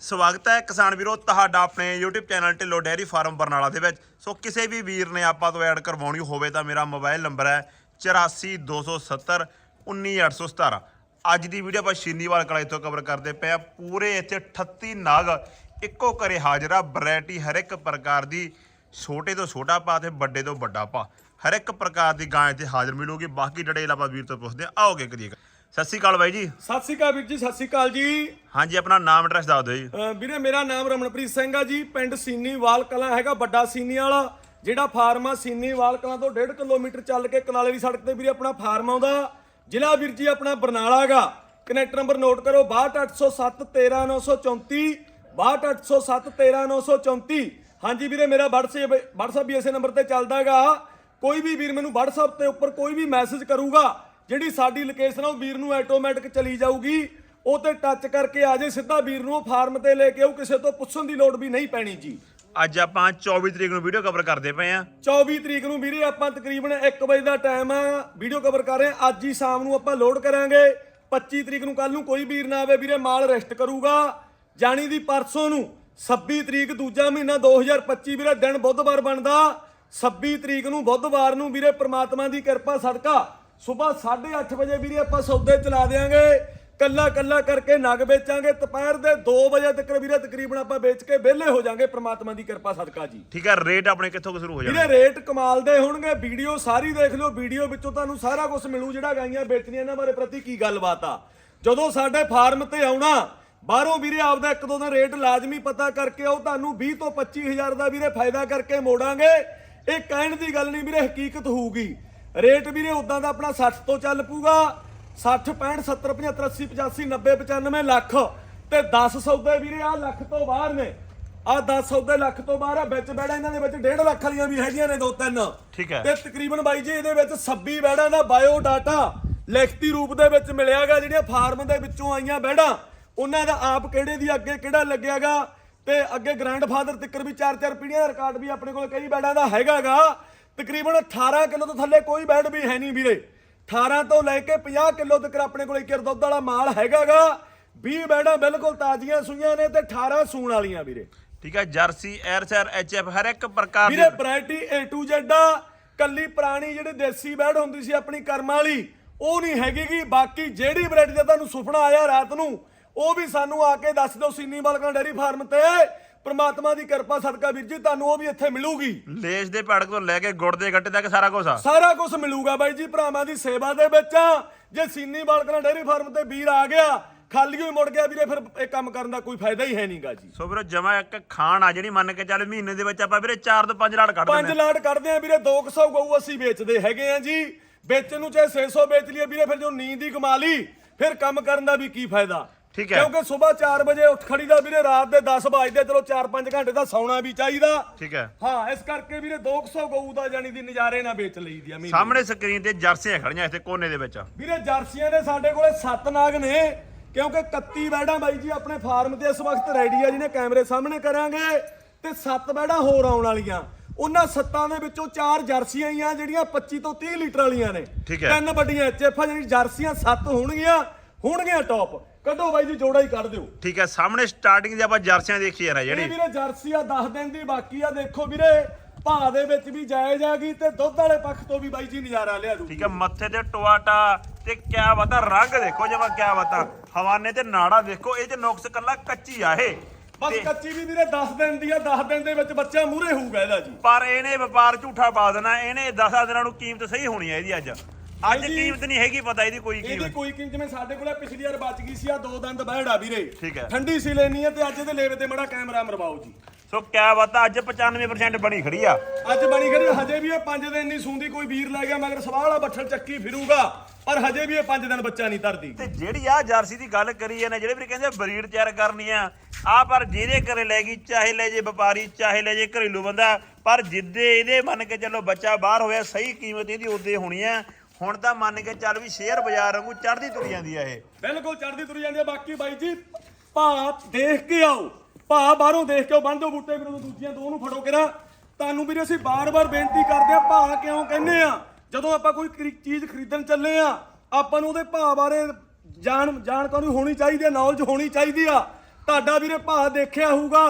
ਸਵਾਗਤ ਹੈ ਕਿਸਾਨ ਵੀਰੋ ਤੁਹਾਡਾ ਆਪਣੇ YouTube channel Dhillo dairy farm Barnala ਦੇ ਵਿੱਚ। ਸੋ ਕਿਸੇ ਵੀ ਵੀਰ ਨੇ ਆਪਾਂ ਤੋਂ ਐਡ ਕਰਵਾਉਣੀ ਹੋਵੇ ਤਾਂ ਮੇਰਾ ਮੋਬਾਈਲ ਨੰਬਰ ਹੈ 8427 19817 ਅੱਜ ਦੀ ਵੀਡੀਓ ਆਪਾਂ ਸ਼ੀਨੀਵਾਲ ਕਲਾ ਤੋਂ ਕਵਰ ਕਰਦੇ ਪਏ ਆ ਪੂਰੇ ਇੱਥੇ 38 ਨਾਗ ਇੱਕੋ ਘਰੇ ਹਾਜ਼ਰ ਆ। ਵੈਰਾਈਟੀ ਹਰ ਇੱਕ ਪ੍ਰਕਾਰ ਦੀ ਛੋਟੇ ਤੋਂ ਛੋਟਾ ਪਾ ਤੇ ਵੱਡੇ ਤੋਂ ਵੱਡਾ ਪਾ। ਹਰ ਇੱਕ ਪ੍ਰਕਾਰ ਦੀ ਗਾਂ ਇੱਥੇ ਹਾਜ਼ਰ ਮਿਲੂਗੀ। ਬਾਕੀ ਡਿਟੇਲ ਆਪਾਂ ਵੀਰ ਤੋਂ ਪੁੱਛਦੇ ਆ ਆਓਗੇ ਕਰੀਏ। ਸਤਿ ਸ਼੍ਰੀ ਅਕਾਲ ਬਾਈ ਜੀ। ਸਤਿ ਸ਼੍ਰੀ ਅਕਾਲ ਵੀਰ ਜੀ ਸਤਿ ਸ਼੍ਰੀ ਅਕਾਲ ਜੀ। ਹਾਂਜੀ ਆਪਣਾ ਨਾਮ ਐਡਰੈਸ ਦੱਸ ਦਿਓ ਜੀ। ਅਹ ਵੀਰੇ ਮੇਰਾ ਨਾਮ ਰਮਨਪ੍ਰੀਤ ਸਿੰਘ ਆ ਜੀ ਪਿੰਡ ਸੀਨੀਵਾਲ ਕਲਾਂ ਹੈਗਾ ਵੱਡਾ ਸੀਨੀ ਵਾਲਾ ਜਿਹੜਾ ਫਾਰਮ ਆ ਸੀਨੀਵਾਲ ਕਲਾਂ ਤੋਂ 1.5 ਕਿਲੋਮੀਟਰ ਚੱਲ ਕੇ ਕਨਾਲੇ ਦੀ ਸੜਕ ਤੇ ਵੀਰੇ ਆਪਣਾ ਫਾਰਮ ਆਉਂਦਾ। ਜ਼ਿਲ੍ਹਾ ਵੀਰ ਜੀ ਆਪਣਾ ਬਰਨਾਲਾ ਹੈਗਾ। ਕਨੈਕਟ ਨੰਬਰ ਨੋਟ ਕਰੋ 62807 13934 62807 13934 ਹਾਂਜੀ ਵੀਰੇ ਮੇਰਾ WhatsApp WhatsApp ਵੀ ਇਸੇ ਨੰਬਰ ਤੇ ਚੱਲਦਾ ਹੈਗਾ। ਕੋਈ ਵੀ ਵੀਰ ਮੈਨੂੰ WhatsApp ਤੇ ਉੱਪਰ ਕੋਈ ਵੀ ਮੈਸੇਜ ਕਰੂਗਾ ਜਿਹੜੀ ਸਾਡੀ ਲੋਕੇਸ਼ਨ ਆ ਉਹ ਵੀਰ ਨੂੰ ਆਟੋਮੈਟਿਕ ਚਲੀ ਜਾਊਗੀ। ਉਹ ਤੇ ਟੱਚ ਕਰਕੇ ਆ ਜੇ ਸਿੱਧਾ ਵੀਰ ਨੂੰ ਫਾਰਮ ਤੇ ਲੈ ਕੇ ਆਉ ਕਿਸੇ ਤੋਂ ਪੁੱਛਣ ਦੀ ਲੋੜ ਵੀ ਨਹੀਂ ਪੈਣੀ ਜੀ। ਅੱਜ ਆਪਾਂ 24 ਤਰੀਕ ਨੂੰ ਵੀਡੀਓ ਕਵਰ ਕਰਦੇ ਪਏ ਆ 24 ਤਰੀਕ ਨੂੰ ਵੀਰੇ ਆਪਾਂ ਤਕਰੀਬਨ 1 ਵਜੇ ਦਾ ਟਾਈਮ ਆ ਵੀਡੀਓ ਕਵਰ ਕਰ ਰਹੇ ਹਾਂ। ਅੱਜ ਹੀ ਸ਼ਾਮ ਨੂੰ ਆਪਾਂ ਲੋਡ ਕਰਾਂਗੇ। 25 ਤਰੀਕ ਨੂੰ ਕੱਲ ਨੂੰ ਕੋਈ ਵੀਰ ਨਾ ਆਵੇ ਵੀਰੇ ਮਾਲ ਰੈਸਟ ਕਰੂਗਾ। ਜਾਣੀ ਦੀ ਪਰਸੋਂ ਨੂੰ 26 ਤਰੀਕ ਦੂਜਾ ਮਹੀਨਾ 2025 ਵੀਰੇ ਦਿਨ ਬੁੱਧਵਾਰ ਬਣਦਾ। 26 ਤਰੀਕ ਨੂੰ ਬੁੱਧਵਾਰ ਨੂੰ ਵੀਰੇ ਪ੍ਰਮਾਤਮਾ ਦੀ ਕਿਰਪਾ ਸਦਕਾ ਸਵੇਰ 8:30 ਵਜੇ ਵੀਰੇ ਆਪਾਂ ਸੌਦੇ ਚਲਾ ਦੇਾਂਗੇ ਕੱਲਾ ਕੱਲਾ ਕਰਕੇ ਨਗ ਵੇਚਾਂਗੇ। ਦੁਪਹਿਰ ਦੇ 2 ਵਜੇ ਤੱਕ ਵੀਰੇ ਤਕਰੀਬਨ ਆਪਾਂ ਵੇਚ ਕੇ ਵਿਹਲੇ ਹੋ ਜਾਾਂਗੇ। ਪ੍ਰਮਾਤਮਾ ਦੀ ਕਿਰਪਾ ਸਦਕਾ ਜੀ। ਠੀਕ ਹੈ ਰੇਟ ਆਪਣੇ ਕਿੱਥੋਂ ਸ਼ੁਰੂ ਹੋ ਜਾਣਾ ਵੀਰੇ ਰੇਟ ਕਮਾਲ ਦੇ ਹੋਣਗੇ। ਵੀਡੀਓ ਸਾਰੀ ਦੇਖ ਲਿਓ। ਵੀਡੀਓ ਵਿੱਚੋਂ ਤੁਹਾਨੂੰ ਸਾਰਾ ਕੁਝ ਮਿਲੂ। ਜਿਹੜਾ ਗਾਈਆਂ ਵੇਚਣੀਆਂ ਇਹਨਾਂ ਬਾਰੇ ਪ੍ਰਤੀ ਕੀ ਗੱਲਬਾਤ ਆ? ਜਦੋਂ ਸਾਡੇ ਫਾਰਮ ਤੇ ਆਉਣਾ ਬਾਹਰੋਂ ਵੀਰੇ ਆਪਦਾ ਇੱਕ ਦੋ ਦਾ ਰੇਟ ਲਾਜ਼ਮੀ ਪਤਾ ਕਰਕੇ ਆਓ ਤੁਹਾਨੂੰ 20 ਤੋਂ 25000 ਦਾ ਵੀਰੇ ਫਾਇਦਾ ਕਰਕੇ ਮੋੜਾਂਗੇ। ਇਹ ਕਹਿਣ ਦੀ ਗੱਲ ਨਹੀਂ ਵੀਰੇ ਹਕੀਕਤ ਹੋਊਗੀ। ਰੇਟ ਵੀਰੇ ਉਦਾਂ ਦਾ ਆਪਣਾ 60 ਤੋਂ ਚੱਲ ਪੂਗਾ 60 65 70 75 80 85 90 95 ਲੱਖ। ਤੇ 10 ਸੌਦੇ ਵੀਰੇ ਆ ਲੱਖ ਤੋਂ ਬਾਹਰ ਨੇ। ਆ 10 ਸੌਦੇ ਲੱਖ ਤੋਂ ਬਾਹਰ ਆ ਵਿੱਚ ਬੈੜਾ ਇਹਨਾਂ ਦੇ ਵਿੱਚ 1.5 ਲੱਖ ਵਾਲੀਆਂ ਵੀ ਹੈਗੀਆਂ ਨੇ ਦੋ ਤਿੰਨ। ਠੀਕ ਹੈ। ਤੇ ਤਕਰੀਬਨ ਬਾਈ ਜੀ ਇਹਦੇ ਵਿੱਚ 26 ਬੈੜਾਂ ਦਾ ਬਾਇਓ ਡਾਟਾ ਲਿਖਤੀ ਰੂਪ ਦੇ ਵਿੱਚ ਮਿਲਿਆਗਾ ਜਿਹੜੀਆਂ ਫਾਰਮ ਦੇ ਵਿੱਚੋਂ ਆਈਆਂ ਬੈੜਾਂ। ਉਹਨਾਂ ਦਾ ਆਪ ਕਿਹੜੇ ਦੀ ਅੱਗੇ ਕਿਹੜਾ ਲੱਗਿਆਗਾ। ਤੇ ਅੱਗੇ ਗ੍ਰੈਂਡਫਾਦਰ ਤੱਕਰ ਵੀ ਚਾਰ ਚਾਰ ਪੀੜ੍ਹੀਆਂ ਦਾ ਰਿਕਾਰਡ ਵੀ ਆਪਣੇ ਕੋਲ ਕਈ ਬੈੜਾਂ ਦਾ ਹੈਗਾਗਾ। ਤਕਰੀਬਨ 18 ਕਿਲੋ ਤੋਂ ਥੱਲੇ ਕੋਈ ਬੈੜ ਵੀ ਹੈ ਨਹੀਂ ਵੀਰੇ। 18 ਤੋਂ ਲੈ ਕੇ 50 ਕਿਲੋ ਤੱਕ ਆਪਣੇ ਕੋਲ ਇੱਕ ਦੁੱਧ ਵਾਲਾ ਮਾਲ ਹੈਗਾਗਾ। 20 ਬੈੜਾਂ ਬਿਲਕੁਲ ਤਾਜ਼ੀਆਂ ਸੂਈਆਂ ਨੇ ਤੇ 18 ਸੂਣ ਵਾਲੀਆਂ ਵੀਰੇ। ਠੀਕ ਹੈ ਜਰਸੀ ਐਰਸਰ ਐਚਐਫ ਹਰ ਇੱਕ ਪ੍ਰਕਾਰ ਵੀਰੇ ਵੈਰਾਈਟੀ A to Z ਆ। ਕੱਲੀ ਪੁਰਾਣੀ ਜਿਹੜੀ ਦੇਸੀ ਬੈੜ ਹੁੰਦੀ ਸੀ ਆਪਣੀ ਕਰਮ ਵਾਲੀ ਉਹ ਨਹੀਂ ਹੈਗੀਗੀ। ਬਾਕੀ ਜਿਹੜੀ ਵੈਰਾਈਟੀ ਦਾ ਤੁਹਾਨੂੰ ਸੁਪਨਾ ਆਇਆ ਰਾਤ ਨੂੰ ਉਹ ਵੀ ਸਾਨੂੰ ਆ ਕੇ ਦੱਸ ਦਿਓ। ਸੀਨੀ ਬਾਲਕਾਂ ਡੈਰੀ ਫਾਰਮ ਤੇ ਪ੍ਰਮਾਤਮਾ ਦੀ ਕਿਰਪਾ ਸਦਕਾ ਵੀਰ ਜੀ ਤੁਹਾਨੂੰ ਉਹ ਵੀ ਇੱਥੇ ਮਿਲੂਗੀ। ਲੇਸ ਦੇ ਪੜਕ ਤੋਂ ਲੈ ਕੇ ਗੁੜ ਦੇ ਗੱਟੇ ਤੱਕ ਸਾਰਾ ਕੁਝ ਆ। ਸਾਰਾ ਕੁਝ ਮਿਲੂਗਾ ਬਾਈ ਜੀ ਭਰਾਵਾਂ ਦੀ ਸੇਵਾ ਦੇ ਵਿੱਚ ਆ। ਜੇ ਸੀਨੀ ਬਾਲਕਾਂ ਡੈਰੀ ਫਾਰਮ ਤੇ ਵੀਰ ਆ ਗਿਆ ਖਾਲੀ ਹੋਈ ਮੁੜ ਗਿਆ ਵੀਰੇ ਫਿਰ ਇਹ ਕੰਮ ਕਰਨ ਦਾ ਕੋਈ ਫਾਇਦਾ ਹੀ ਹੈ ਨਹੀਂਗਾ ਜੀ। ਸੋ ਵੀਰੋ ਜਮਾ ਇੱਕ ਖਾਣ ਆ ਜਿਹੜੀ ਮੰਨ ਕੇ ਚੱਲ ਮਹੀਨੇ ਦੇ ਵਿੱਚ ਆਪਾਂ ਵੀਰੇ 4 ਤੋਂ 5 ਲਾੜ ਕੱਢ ਪੰਜ ਦਿੰਦੇ ਲਾਟ ਕੱਢਦੇ ਆ ਵੀਰੇ 200 ਗਊ ਅਸੀਂ ਵੇਚਦੇ ਹੈਗੇ ਆ ਜੀ। ਵੇਚਣ ਨੂੰ ਚਾਹੇ 600 ਵੇਚ ਲਈਏ ਵੀਰੇ ਫਿਰ ਜੋ ਨੀਂਦ ਹੀ ਕਮਾ ਲਈ ਫਿਰ ਕੰਮ ਕਰਨ ਦਾ ਵੀ ਕੀ ਫਾਇਦਾ? ਠੀਕ ਹੈ। ਕਿਉਂਕਿ ਸਵੇਰ 4 ਵਜੇ ਉੱਠ ਖੜੀਦਾ ਵੀਰੇ ਰਾਤ ਦੇ 10 ਵਜੇ ਚਲੋ 4-5 ਘੰਟੇ ਦਾ ਸੌਣਾ ਵੀ ਚਾਹੀਦਾ। ਠੀਕ ਹੈ। ਹਾਂ ਇਸ ਕਰਕੇ ਵੀਰੇ 200 ਗਊ ਦਾ ਜਾਨੀ ਦੀ ਨਜ਼ਾਰੇ ਨਾਲ ਵੇਚ ਲਈਦੀ ਆ ਮਹੀਨੇ ਸਾਹਮਣੇ ਸਕਰੀਨ ਤੇ ਜਰਸੀਆਂ ਖੜੀਆਂ ਇੱਥੇ ਕੋਨੇ ਦੇ ਵਿੱਚ। ਵੀਰੇ ਜਰਸੀਆਂ ਦੇ ਸਾਡੇ ਕੋਲੇ 7 ਨਾਗ ਨੇ ਕਿਉਂਕਿ 31 ਬੈੜਾਂ ਬਾਈ ਜੀ ਆਪਣੇ ਫਾਰਮ ਤੇ ਇਸ ਵਕਤ ਰੈਡੀ ਆ ਜਿਹਨੇ ਕੈਮਰੇ ਸਾਹਮਣੇ ਕਰਾਂਗੇ ਤੇ 7 ਬੈੜਾਂ ਹੋਰ ਆਉਣ ਵਾਲੀਆਂ। ਉਹਨਾਂ ਸੱਤਾਂ ਦੇ ਵਿੱਚੋਂ ਚਾਰ ਜਰਸੀਆਂ ਹੀ ਆ ਜਿਹੜੀਆਂ 25 ਤੋਂ 30 ਲੀਟਰ ਵਾਲੀਆਂ ਨੇ। ਠੀਕ ਹੈ। ਤਿੰਨ ਵੱਡੀਆਂ ਐਚਐਫ ਆ ਜਿਹੜੀ ਜਰਸੀਆਂ 7 ਹੋਣਗੀਆਂ ਹੋਣਗੀਆਂ ਟੌਪ ਕੱਢੋ ਬਾਈ ਜੀ ਜੋੜਾ ਹੀ ਕੱਢ ਦਿਓ। ਠੀਕ ਹੈ ਸਾਹਮਣੇ ਸਟਾਰਟਿੰਗ ਦੇ ਆਪਾਂ ਜਰਸੀਆਂ ਦੇਖੀ ਯਾਰ ਇਹ ਜਿਹੜੀ। ਵੀਰੇ ਜਰਸੀ ਆ 10 ਦਿਨ ਦੀ ਬਾਕੀ ਆ ਦੇਖੋ ਵੀਰੇ ਭਾਅ ਦੇ ਵਿੱਚ ਵੀ ਜਾਇਜ਼ ਗਈ ਤੇ ਦੁੱਧ ਵਾਲੇ ਪੱਖ ਤੋਂ ਵੀ ਬਾਈ ਜੀ ਨਜ਼ਾਰਾ ਲਿਆ ਦੂ। ਠੀਕ ਹੈ ਮੱਥੇ ਤੇ ਟੋਆਟਾ ਤੇ ਕਿਆ ਬਤਾ ਰੰਗ ਦੇਖੋ ਜਮਾ ਕਿਆ ਬਤਾ ਹਵਾਨੇ ਤੇ ਨਾੜਾ ਦੇਖੋ ਇਹ ਤੇ ਨੁਕਸ ਕੱਲਾ ਕੱਚੀ ਆ ਇਹ। ਬਸ ਕੱਚੀ ਵੀ ਵੀਰੇ 10 ਦਿਨ ਦੀ ਆ 10 ਦਿਨ ਦੇ ਵਿੱਚ ਬੱਚਾ ਮੂਰੇ ਹੋਊਗਾ ਇਹਦਾ ਜੀ। ਪਰ ਇਹਨੇ ਵਪਾਰ ਝੂਠਾ ਪਾ ਦੇਣਾ ਇਹਨੇ 10 ਦਿਨਾਂ ਨੂੰ ਕੀਮਤ ਸਹੀ ਹੋਣੀ ਹੈ ਇਹਦੀ ਅੱਜ। ਅੱਜ ਕੀਮਤ ਨਹੀਂ ਹੈਗੀ ਪਤਾ ਇਹਦੀ ਕੋਈ ਇਹਦੀ ਕੀਮਤ। ਕੋਈ ਕੀਮਤ ਜਿਵੇਂ ਸਾਡੇ ਕੋਲੇ ਪਿਛਲੀ ਵਾਰ ਬਚ ਗਈ ਸੀ ਆ ਦੋ ਦੰਦ ਬਹਿੜਾ ਵੀਰੇ। ਠੀਕ ਹੈ। ਠੰਡੀ ਸੀ ਲੈਣੀ ਆ ਤੇ ਅੱਜ ਇਹਦੇ ਲੇਵੇ ਤੇ ਮੜਾ ਕੈਮਰਾ ਮਰਵਾਓ ਜੀ। ਸੋ ਕਿਆ ਬਤਾ ਅੱਜ 95% ਬਣੀ ਖੜੀ ਆ। ਅੱਜ ਬਣੀ ਖੜੀ ਹਜੇ ਵੀ ਇਹ 5 ਦਿਨ ਨਹੀਂ ਸੂੰਦੀ ਕੋਈ ਵੀਰ ਲੈ ਗਿਆ ਮਗਰ ਸਵਾਹ ਵਾਲਾ ਬੱਠਲ ਚੱਕੀ ਫਿਰੂਗਾ ਪਰ ਹਜੇ ਵੀ ਇਹ 5 ਦਿਨ ਬੱਚਾ ਨਹੀਂ ਧਰਦੀ। ਤੇ ਜਿਹੜੀ ਆ ਜਰਸੀ ਦੀ ਗੱਲ ਕਰੀ ਨੇ ਜਿਹੜੇ ਵੀ ਕਹਿੰਦੇ ਬਰੀਡ ਤਿਆਰ ਕਰਨੀ ਆ ਆ ਪਰ ਜਿਹਦੇ ਘਰੇ ਲੈ ਗਈ ਚਾਹੇ ਲੈ ਜੇ ਵਪਾਰੀ ਚਾਹੇ ਲੈ ਜੇ ਘਰੇਲੂ ਬੰਦਾ ਪਰ ਜਿੱਦੇ ਇਹਦੇ ਮੰਨ ਕੇ ਚੱਲੋ ਬੱਚਾ ਬਾਹਰ ਹੋਇਆ ਸਹੀ ਕੀਮਤ ਇਹਦੀ ਉਦੇ ਹੋਣੀ ਆ। ਹੁਣ ਤਾਂ ਮੰਨ ਕੇ ਚੱਲ ਵੀ ਸ਼ੇਅਰ ਬਾਜ਼ਾਰ ਵਾਂਗੂ ਚੜ੍ਹਦੀ ਤੁਰੀ ਜਾਂਦੀ ਆ ਇਹ। ਬਿਲਕੁਲ ਚੜਦੀ ਤੁਰੀ ਜਾਂਦੀ ਆ। ਬਾਕੀ ਬਾਈ ਜੀ ਭਾ ਦੇਖ ਕੇ ਆਓ। ਭਾ ਬਾਹਰੋਂ ਦੇਖ ਕੇ ਬੰਦ ਦਿਓ ਬੂਟੇ ਵੀਰੋਂ ਦੂਜੀਆਂ ਦੋ ਨੂੰ ਫੜੋ ਕਿਰਾ ਤੁਹਾਨੂੰ ਵੀਰੇ ਅਸੀਂ ਬਾਰ-ਬਾਰ ਬੇਨਤੀ ਕਰਦੇ ਆ ਭਾ ਕਿਉਂ ਕਹਿੰਦੇ ਆ? ਜਦੋਂ ਆਪਾਂ ਕੋਈ ਚੀਜ਼ ਖਰੀਦਣ ਚੱਲੇ ਆ, ਆਪਾਂ ਨੂੰ ਉਹਦੇ ਭਾਅ ਬਾਰੇ ਜਾਣ ਜਾਣਕਾਰੀ ਹੋਣੀ ਚਾਹੀਦੀ ਹੈ ਨੌਲੇਜ ਹੋਣੀ ਚਾਹੀਦੀ ਆ। ਤੁਹਾਡਾ ਵੀਰੇ ਭਾਅ ਦੇਖਿਆ ਹੋਊਗਾ,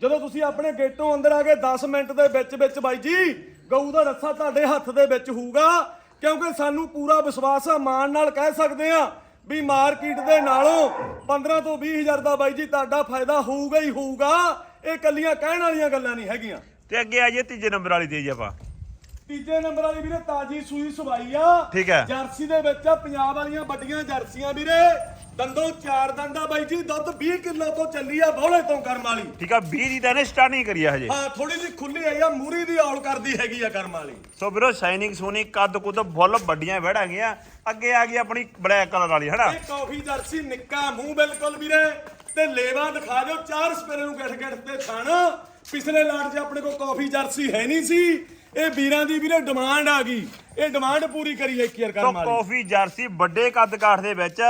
ਜਦੋਂ ਤੁਸੀਂ ਆਪਣੇ ਗੇਟੋਂ ਅੰਦਰ ਆ ਕੇ 10 ਮਿੰਟ ਦੇ ਵਿੱਚ ਵਿੱਚ ਬਾਈ ਜੀ, ਗਊ ਦਾ ਰੱਸਾ ਤੁਹਾਡੇ ਹੱਥ ਦੇ ਵਿੱਚ ਹੋਊਗਾ। ਕਿਉਂਕਿ ਸਾਨੂੰ ਪੂਰਾ ਵਿਸ਼ਵਾਸ ਆ, ਮਾਣ ਨਾਲ ਕਹਿ ਸਕਦੇ ਆ ਵੀ ਮਾਰਕੀਟ ਦੇ ਨਾਲੋਂ 15 ਤੋਂ 20 ਹਜ਼ਾਰ ਦਾ ਬਾਈ ਜੀ, ਤੁਹਾਡਾ ਫਾਇਦਾ ਹੋਊਗਾ ਹੀ ਹੋਊਗਾ। ਇਹ ਕੱਲੀਆਂ ਕਹਿਣ ਵਾਲੀਆਂ ਗੱਲਾਂ ਨਹੀਂ ਹੈਗੀਆਂ। ਤੇ ਅੱਗੇ ਆ ਜੀ ਤੀਜੇ ਨੰਬਰ ਵਾਲੀ ਤੇ ਜੀ ਆਪਾਂ। ਤੀਜੇ ਨੰਬਰ ਵਾਲੀ ਵੀਰੇ ਤਾਜੀ ਸੂਈ ਸਵਾਈ ਆ। ਠੀਕ ਹੈ। ਜਰਸੀ ਦੇ ਵਿੱਚ ਆ ਪੰਜਾਬ ਵਾਲੀਆਂ ਵੱਡੀਆਂ ਜਰਸੀਆਂ ਵੀਰੇ। ਦੰਦੋਂ ਚਾਰ ਦੰਦਾ ਬਾਈ ਜੀ ਦੁੱਧ 20 ਕਿਲੋ ਤੋਂ ਚੱਲੀ ਆ ਬੋਲੇ ਤੋਂ ਕਰਮ ਵਾਲੀ। ਠੀਕ ਆ 20 ਦੀ ਤਾਂ ਇਹਨੇ ਸਟਾਰਟਿੰਗ ਕਰੀ ਆ ਹਜੇ। ਹਾਂ ਥੋੜੀ ਜਿਹੀ ਖੁੱਲੀ ਆਈ ਆ ਮੂਰੀ ਦੀ ਔਲ ਕਰਦੀ ਹੈਗੀ ਆ ਕਰਮ ਵਾਲੀ। ਸੋ ਵੀਰੋ ਸ਼ਾਈਨਿੰਗ ਸੋਨੀ ਕੱਦ ਕੁੱਦ ਫੁੱਲ ਵੱਡੀਆਂ ਵੜਾ ਗਈਆਂ ਅੱਗੇ ਆ ਗਈ ਆਪਣੀ ਬਲੈਕ ਕਲਰ ਵਾਲੀ ਹਨਾ? ਇਹ ਕਾਫੀ ਜਰਸੀ ਨਿੱਕਾ ਮੂੰਹ ਬਿਲਕੁਲ ਵੀਰੇ। ਤੇ ਲੇਵਾ ਦਿਖਾ ਦਿਓ ਚਾਰ ਸਪੇਰੇ ਨੂੰ ਗਿੱਠ ਗਿੱਠ ਤੇ ਥਣ। ਪਿਛਲੇ ਲਾਟ 'ਚ ਆਪਣੇ ਕੋਲ ਕਾਫੀ ਜਰਸੀ ਹੈ ਨਹੀਂ ਸੀ। ਇਹ ਵੀਰਾਂ ਦੀ ਵੀਰੇ ਡਿਮਾਂਡ ਆ ਗਈ। ਇਹ ਡਿਮਾਂਡ ਪੂਰੀ ਕਰੀ ਇੱਕ ਯਾਰ ਕਰਮ ਵਾਲੀ। ਕਾਫੀ ਜਰਸੀ ਵੱਡੇ ਕੱਦ ਕਾਠ ਦੇ ਵਿੱਚ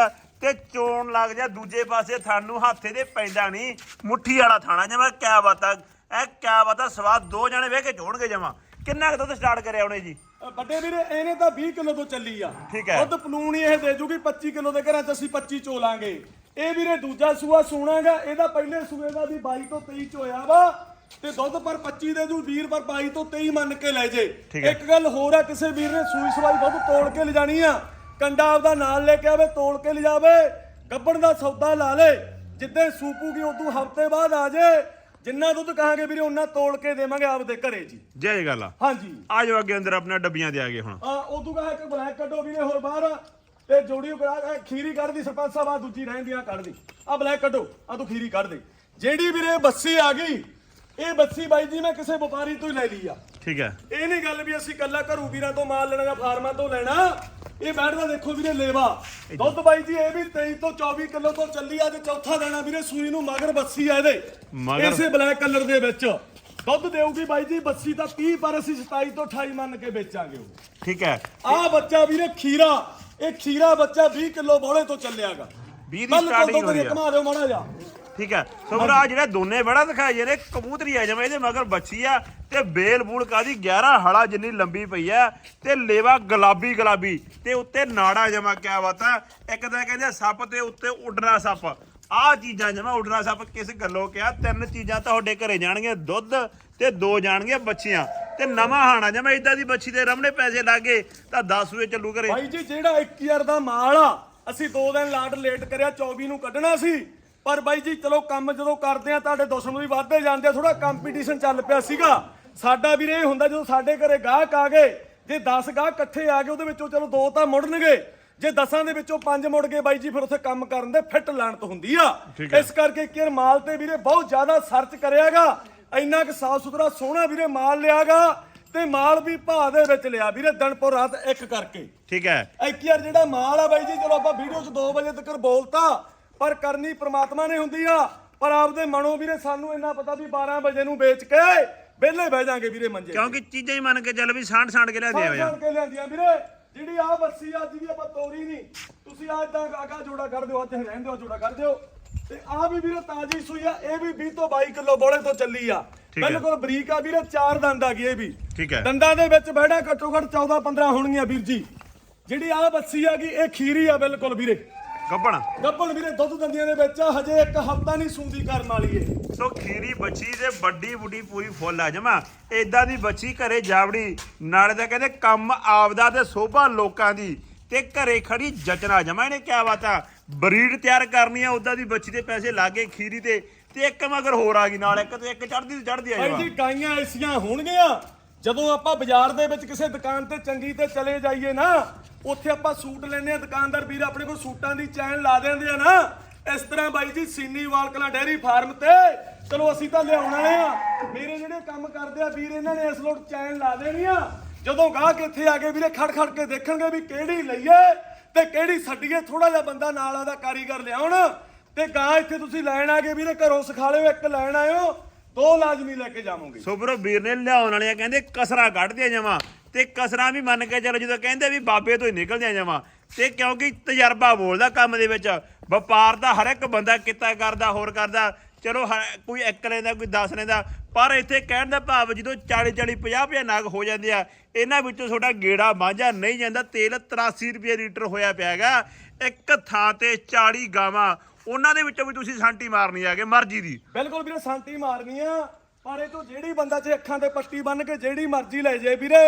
ਤੇ ਚੋਣ ਲੱਗ ਜਾ ਦੂਜੇ ਪਾਸੇ ਥਾਨੂੰ ਹੱਥੇ ਦੇ ਪੈਂਦਾ ਨਹੀਂ ਮੁੱਠੀ ਵਾਲਾ ਥਾਣਾ। ਜਮਾ ਕਿਆ ਬਾਤਾਂ ਇਹ ਕਿਆ ਬਾਤਾਂ ਸਵਾਦ ਦੋ ਜਣੇ ਵੇਖ ਕੇ ਜੋੜਨਗੇ ਜਮਾ। ਕਿੰਨਾ ਕੁ ਦੁੱਧ ਸਟਾਰਟ ਕਰਿਆ ਉਹਨੇ ਜੀ? ਅ, ਵੱਡੇ ਵੀਰੇ ਇਹਨੇ ਤਾਂ 20 ਕਿਲੋ ਤੋਂ ਚੱਲੀ ਆ। ਠੀਕ ਹੈ। ਦੁੱਧ ਪਲੂਣੀ ਇਹ ਦੇ ਜੂਗੀ 25 ਕਿਲੋ ਦੇ ਘਰਾਂ ਚ ਅਸੀਂ 25 ਚੋ ਲਾਂਗੇ ਇਹ ਵੀਰੇ ਦੂਜਾ ਸੂਆ ਸੂਣਾਗਾ ਇਹਦਾ ਪਹਿਲੇ ਸੂਏ ਦਾ ਵੀ 22 ਤੋਂ 23 ਚ ਹੋਇਆ ਵਾ। ਤੇ ਦੁੱਧ ਪਰ 25 ਦੇ ਦੂ ਵੀਰ ਪਰ 22 ਤੋਂ 23 ਮੰਨ ਕੇ ਲੈ ਜੇ। ਇੱਕ ਗੱਲ ਹੋਰ ਆ ਕਿਸੇ ਵੀਰ ਨੇ ਸੂਈ ਸਵਾਈ ਦੁੱਧ ਤੋੜ ਕੇ ਲਿਜਾਣੀ ਆ। ਕੰਡਾ ਆਪਦਾ ਨਾਲ ਲੈ ਕੇ ਆਵੇ ਤੋੜ ਕੇ ਲਿਜਾਵੇ ਗੱਬਣ ਦਾ ਸੌਦਾ ਲਾ ਲੇ। ਜਿੱਦੇ ਸੂਪੂਗੀ ਉਦੋਂ ਹਫ਼ਤੇ ਬਾਅਦ ਆ ਜੇ। ਜਿੰਨਾ ਦੁੱਧ ਕਹਾਂਗੇ ਵੀਰੇ ਉਹਨਾਂ ਤੋੜ ਕੇ ਦੇਵਾਂਗੇ ਆਪਦੇ ਘਰੇ ਜੀ। ਜੈ ਜੀ ਗੱਲ ਆ। ਹਾਂਜੀ। ਆ ਜਾਓ ਅੱਗੇ ਅੰਦਰ ਆਪਣਾ ਡੱਬੀਆਂ ਦੇ ਆ ਗਏ ਹੁਣ। ਆ ਉਦੋਂ ਕਹਾ ਇੱਕ ਬਲੈਕ ਕੱਢੋ ਵੀਰੇ ਹੋਰ ਬਾਹਰ। ਤੇ ਜੋੜੀ ਕਰਾ ਖੀਰੀ ਕੱਢਦੀ ਸਰਪੰਚ ਸਾਹਿਬ ਆ ਦੂਜੀ ਰਹਿੰਦੀਆਂ ਕੱਢਦੀ। ਆ ਬਲੈਕ ਕੱਢੋ ਆ ਤੂੰ ਖੀਰੀ ਕੱਢ ਦੇ। ਜਿਹੜੀ ਵੀਰੇ ਬੱਸੀ ਆ ਗਈ ਇਹ ਬੱਸੀ ਬਾਈ ਜੀ ਮੈਂ ਕਿਸੇ ਵਪਾਰੀ ਤੋਂ ਹੀ ਲੈ ਲਈ ਆ। ਠੀਕ ਹੈ। ਇਹ ਨਹੀਂ ਗੱਲ ਵੀ ਅਸੀਂ ਕੱਲਾ ਘਰੂ ਵੀਰਾਂ ਤੋਂ ਮਾਲ ਲੈਣਾ ਜਾਂ ਫਾਰਮਾਂ ਤੋਂ ਲੈਣਾ। ਇਹ ਬੈਠਦਾ ਦੇਖੋ ਵੀਰੇ ਲੇਵਾ। ਦੁੱਧ ਬਾਈ ਜੀ ਇਹ ਵੀ 23 ਤੋਂ 24 ਕਿਲੋ ਤੋਂ ਚੱਲੀ ਆ ਤੇ ਚੌਥਾ ਦੇਣਾ ਵੀਰੇ ਸੂਈ ਨੂੰ ਮਗਰ ਬੱਸੀ ਆ ਇਹਦੇ। ਇਸੇ ਬਲੈਕ ਕਲਰ ਦੇ ਵਿੱਚ। ਦੁੱਧ ਦੇਊਗੀ ਬਾਈ ਜੀ ਬੱਸੀ ਤਾਂ 30 ਪਰ ਅਸੀਂ 27 ਤੋਂ 28 ਮੰਨ ਕੇ ਵੇਚਾਂਗੇ ਉਹ। ਠੀਕ ਹੈ। ਆ ਬੱਚਾ ਵੀਰੇ ਖੀਰਾ। ਇਹ ਖੀਰਾ ਬੱਚਾ 20 ਕਿਲੋ ਬੋਲੇ ਤੋਂ ਚੱਲਿਆਗਾ। 20 ਦੀ starting ਹੋ ਰਹੀ ਆ। ਘਮਾ ਦਿਓ ਮਾੜਾ ਜਾ ਠੀਕ ਹੈ? ਸੋ ਵੀਰ ਆ ਜਿਹੜੇ ਦੋਨੇ ਬੜਾ ਦਿਖਾਈ ਜਿਹੜੇ ਕਬੂਤਰੀ ਆ ਜਮਾ ਇਹਦੇ ਮਗਰ ਬੱਚੀ ਆ ਤੇ ਬੇਲ ਬੂਲ ਕਾਦੀ 11 ਹਲਾ ਜਿੰਨੀ ਲੰਬੀ ਪਈ ਆ ਤੇ ਲੇਵਾ ਗੁਲਾਬੀ ਗੁਲਾਬੀ ਤੇ ਉੱਤੇ ਨਾੜਾ ਜਮਾ ਕਿਆ ਬਾਤਾਂ ਇੱਕ ਤਾਂ ਕਹਿੰਦੇ ਸੱਪ ਤੇ ਉੱਤੇ ਉੱਡਣਾ ਸੱਪ। ਆਹ ਚੀਜ਼ਾਂ ਜਮਾ ਉੱਡਣਾ ਸੱਪ ਕਿਸ ਗੱਲੋਂ ਕਿਹਾ? ਤਿੰਨ ਚੀਜ਼ਾਂ ਤੁਹਾਡੇ ਘਰੇ ਜਾਣਗੀਆਂ, ਦੁੱਧ ਤੇ ਦੋ ਜਾਣਗੀਆਂ ਬੱਚੀਆਂ। ਤੇ ਨਵਾਂ ਹਾਣਾ ਜਮਾ ਇਦਾਂ ਦੀ ਬੱਚੀ ਦੇ ਰਮਣੇ ਪੈਸੇ ਲਾਗੇ ਤਾਂ 10 ਵੇ ਚੱਲੂ ਘਰੇ। ਭਾਈ ਜੀ, ਜਿਹੜਾ 21000 ਦਾ ਮਾਲ ਆ, ਅਸੀਂ 2 ਦਿਨ ਲਾਟ ਲੇਟ ਕਰਿਆ 24 ਨੂੰ ਕੱਢਣਾ ਸੀ। ਪਰ ਬਾਈ ਜੀ ਚਲੋ ਕੰਮ ਜਦੋਂ ਕਰਦੇ ਆ ਤੁਹਾਡੇ ਦੁਸ਼ਮਣ ਵੀ ਵੱਧਦੇ ਜਾਂਦੇ ਆ ਥੋੜਾ ਕੰਪੀਟੀਸ਼ਨ ਚੱਲ ਪਿਆ ਸੀਗਾ। ਸਾਡਾ ਵੀਰੇ ਇਹ ਹੁੰਦਾ ਜਦੋਂ ਸਾਡੇ ਘਰੇ ਗਾਹਕ ਆ ਗਏ ਜੇ 10 ਗਾਹਕ ਇਕੱਠੇ ਆ ਗਏ ਉਹਦੇ ਵਿੱਚੋਂ ਚਲੋ ਦੋ ਤਾਂ ਮੁੜਨਗੇ। ਜੇ 10ਾਂ ਦੇ ਵਿੱਚੋਂ ਪੰਜ ਮੁੜ ਗਏ ਬਾਈ ਜੀ ਫਿਰ ਉੱਥੇ ਕੰਮ ਕਰਨ ਦੇ ਫਿੱਟ ਲਾਣਤ ਹੁੰਦੀ ਆ। ਇਸ ਕਰਕੇ ਕਿਰ ਮਾਲ ਤੇ ਵੀਰੇ ਬਹੁਤ ਜ਼ਿਆਦਾ ਸਰਚ ਕਰਿਆਗਾ। ਇੰਨਾ ਕਿ ਸਾਫ਼ ਸੁਥਰਾ ਸੋਹਣਾ ਵੀਰੇ ਮਾਲ ਲਿਆਗਾ ਤੇ ਮਾਲ ਵੀ ਭਾਅ ਦੇ ਵਿੱਚ ਲਿਆ ਵੀਰੇ ਦਿਨਪੁਰ ਰਾਤ ਇੱਕ ਕਰਕੇ। ਠੀਕ ਹੈ। ਇੱਕ ਯਾਰ ਜਿਹੜਾ ਮਾਲ ਆ ਬਾਈ ਜੀ ਚਲੋ ਆਪਾਂ ਵੀਡੀਓ 'ਚ 2 ਵਜੇ ਤੱਕ ਬੋਲਤਾ। ਪਰ ਕਰਨੀ ਪ੍ਰਮਾਤਮਾ ਨੇ ਹੁੰਦੀ ਆ। ਪਰ ਆਪਦੇ ਮਨੋਂ ਵੀਰੇ ਸਾਨੂੰ ਇੰਨਾ ਪਤਾ ਵੀ 12 ਵਜੇ ਨੂੰ ਵੇਚ ਕੇ ਵਿਹਲੇ ਬਹਿ ਜਾਾਂਗੇ ਵੀਰੇ ਮੰਜੇ ਕਿਉਂਕਿ ਚੀਜ਼ਾਂ ਹੀ ਮੰਨ ਕੇ ਚੱਲ ਵੀ ਸਾਂਢ ਸਾਂਢ ਕੇ ਲਿਆਦੇ ਆ ਸਾਂਭ ਸਾਂਭ ਕੇ ਲਿਆਂਦੀਆਂ ਵੀਰੇ। ਜਿਹੜੀ ਆ ਬੱਸੀ ਆ, ਅੱਜ ਵੀ ਆਪਾਂ ਤੋਰੀ ਨਹੀਂ। ਤੁਸੀਂ ਅੱਜ ਤਾਂ ਆਗਾ ਜੋੜਾ ਕਰ ਦਿਓ ਅੱਜ ਰਹਿਣ ਦਿਓ ਜੋੜਾ ਕਰ ਦਿਓ। ਤੇ ਆ ਵੀ ਵੀਰੇ ਤਾਜੀ ਸੂਈ ਆ ਇਹ ਵੀ 20 ਤੋਂ 22 ਕਿਲੋ ਬੋਲੇ ਤੋਂ ਚੱਲੀ ਆ। ਬਿਲਕੁਲ ਬਰੀਕ ਆ ਵੀਰੇ ਚਾਰ ਦੰਦ ਆ ਗਈ ਇਹ ਵੀ। ਠੀਕ ਹੈ। ਦੰਦਾਂ ਦੇ ਵਿੱਚ ਬਹਿਣਾ ਘੱਟੋ ਘੱਟ 14 15 ਹੋਣਗੀਆਂ ਵੀਰ ਜੀ। ਜਿਹੜੀ ਆ ਬੱਸੀ ਆ ਗਈ ਇਹ ਖੀਰੀ ਆ ਬਿਲਕੁਲ ਵੀਰੇ। ਗੱਬਣ। ਗੱਬਲ ਵੀਰੇ ਦੁੱਧ ਦੰਦੀਆਂ ਦੇ ਵਿੱਚ ਆ, ਹਜੇ ਇੱਕ ਹਫਤਾ ਨਹੀਂ ਸੂੰਦੀ ਕਰਨ ਵਾਲੀ ਏ। ਸੋ ਖੀਰੀ ਬੱਚੀ ਤੇ ਵੱਡੀ ਬੁੱਢੀ ਪੂਰੀ ਫੁੱਲ ਆ ਜਮਾ। ਏਦਾਂ ਦੀ ਬੱਚੀ ਘਰੇ ਜਾਵੜੀ ਨਾਲੇ ਤਾਂ ਕਹਿੰਦੇ ਕੰਮ ਆਪਦਾ ਤੇ ਸੋਭਾ ਲੋਕਾਂ ਦੀ ਤੇ ਘਰੇ ਖੜੀ ਜਚਨਾ ਜਮਾ। ਇਹਨੇ ਕਿਆ ਬਾਤਾਂ? ਬਰੀਡ ਤਿਆਰ ਕਰਨੀ ਆ ਉਦਾਂ ਦੀ ਬੱਚੀ ਦੇ ਪੈਸੇ ਲਾਗੇ ਖੀਰੀ ਤੇ ਤੇ ਇੱਕ ਮਗਰ ਹੋਰ ਆ ਗਈ ਨਾਲ ਇੱਕ ਤੇ ਇੱਕ ਚੜਦੀ ਤੇ ਚੜਦੀ ਆ ਭਾਈ ਜਮਾ ਜੀ ਗਾਈਆਂ ਐਸੀਆਂ ਹੋਣਗੀਆਂ ਜਦੋਂ ਆਪਾਂ ਬਾਜ਼ਾਰ ਦੇ ਵਿੱਚ ਕਿਸੇ ਦੁਕਾਨ ਤੇ ਚੰਗੀ ਤੇ ਚਲੇ ਜਾਈਏ ਨਾ, ਉੱਥੇ ਆਪਾਂ ਸੂਟ ਲੈਣੇ ਆ ਦੁਕਾਨਦਾਰ ਵੀਰ ਆਪਣੇ ਕੋਲ ਸੂਟਾਂ ਦੀ ਚੈਨ ਲਾ ਦਿੰਦੇ ਆ ਨਾ। ਇਸ ਤਰ੍ਹਾਂ ਬਾਈ ਜੀ ਸੀਨੀ ਵਾਲਕਲਾ ਡੈਰੀ ਫਾਰਮ ਤੇ। ਚਲੋ ਅਸੀਂ ਤਾਂ ਲਿਆਉਣ ਵਾਲੇ ਆ। ਮੇਰੇ ਜਿਹੜੇ ਕੰਮ ਕਰਦੇ ਆ ਵੀਰ, ਇਹਨਾਂ ਨੇ ਇਸ ਲੋਟ ਚੈਨ ਲਾ ਦੇਣੀ ਆ। ਜਦੋਂ ਗਾਹਕ ਇੱਥੇ ਆ ਕੇ ਵੀਰੇ ਖੜ ਖੜ ਕੇ ਦੇਖਣਗੇ ਵੀ ਕਿਹੜੀ ਲਈਏ ਤੇ ਕਿਹੜੀ ਛੱਡੀਏ ਥੋੜਾ ਜਿਹਾ ਬੰਦਾ ਨਾਲ ਆਦਾ ਕਾਰੀਗਰ ਲਿਆਉਣ। ਤੇ ਗਾਂ ਇੱਥੇ ਤੁਸੀਂ ਲੈਣ ਆ ਗਏ ਵੀਰੇ, ਘਰੋਂ ਸਿਖਾ ਲਿਓ, ਇੱਕ ਲੈਣ ਆਇਓ। ਦੋ ਲਾਜ਼ਮੀ ਲੈ ਕੇ ਜਾਵੋਗੇ। ਸੋ ਵੀਰ ਨੇ ਲਿਆਉਣ ਵਾਲਿਆਂ ਕਹਿੰਦੇ ਕਸਰਾ ਕੱਢਦੇ ਜਾਵਾਂ ਤੇ ਕਸਰਾਂ ਵੀ ਮੰਨ ਕੇ ਚਲੋ ਜਦੋਂ ਕਹਿੰਦੇ ਵੀ ਬਾਬੇ ਤੋਂ ਹੀ ਨਿਕਲਦੇ ਜਾਵਾਂ ਤੇ ਕਿਉਂਕਿ ਤਜਰਬਾ ਬੋਲਦਾ ਕੰਮ ਦੇ ਵਿੱਚ, ਵਪਾਰ ਦਾ ਹਰ ਇੱਕ ਬੰਦਾ ਕਿੱਤਾ ਕਰਦਾ, ਹੋਰ ਕਰਦਾ, ਚਲੋ ਹ- ਕੋਈ ਇੱਕ ਲੈਂਦਾ ਕੋਈ 10 ਲੈਂਦਾ ਪਰ ਇੱਥੇ ਕਹਿਣ ਦਾ ਭਾਵ ਜਦੋਂ 40 40 50 50 ਨਾਗ ਹੋ ਜਾਂਦੇ ਆ, ਇਹਨਾਂ ਵਿੱਚੋਂ ਤੁਹਾਡਾ ਗੇੜਾ ਮਾਂਝਾ ਨਹੀਂ ਜਾਂਦਾ, ਤੇਲ 83 ਰੁਪਏ ਲੀਟਰ ਹੋਇਆ ਪਿਆ ਹੈਗਾ, ਇੱਕ ਥਾਂ ਤੇ 40 ਗਾਵਾਂ ਉਹਨਾਂ ਦੇ ਵਿੱਚੋਂ ਵੀ ਤੁਸੀਂ ਸਾਂਟੀ ਮਾਰਨੀ ਆਗੇ ਮਰਜ਼ੀ ਦੀ। ਬਿਲਕੁਲ ਵੀਰੇ ਸ਼ਾਂਤੀ ਮਾਰਨੀ ਆ। ਪਰ ਇਹ ਤੋਂ ਜਿਹੜੀ ਬੰਦਾ ਚ ਅੱਖਾਂ ਤੇ ਪੱਟੀ ਬੰਨ ਕੇ ਜਿਹੜੀ ਮਰਜ਼ੀ ਲੈ ਜੇ ਵੀਰੇ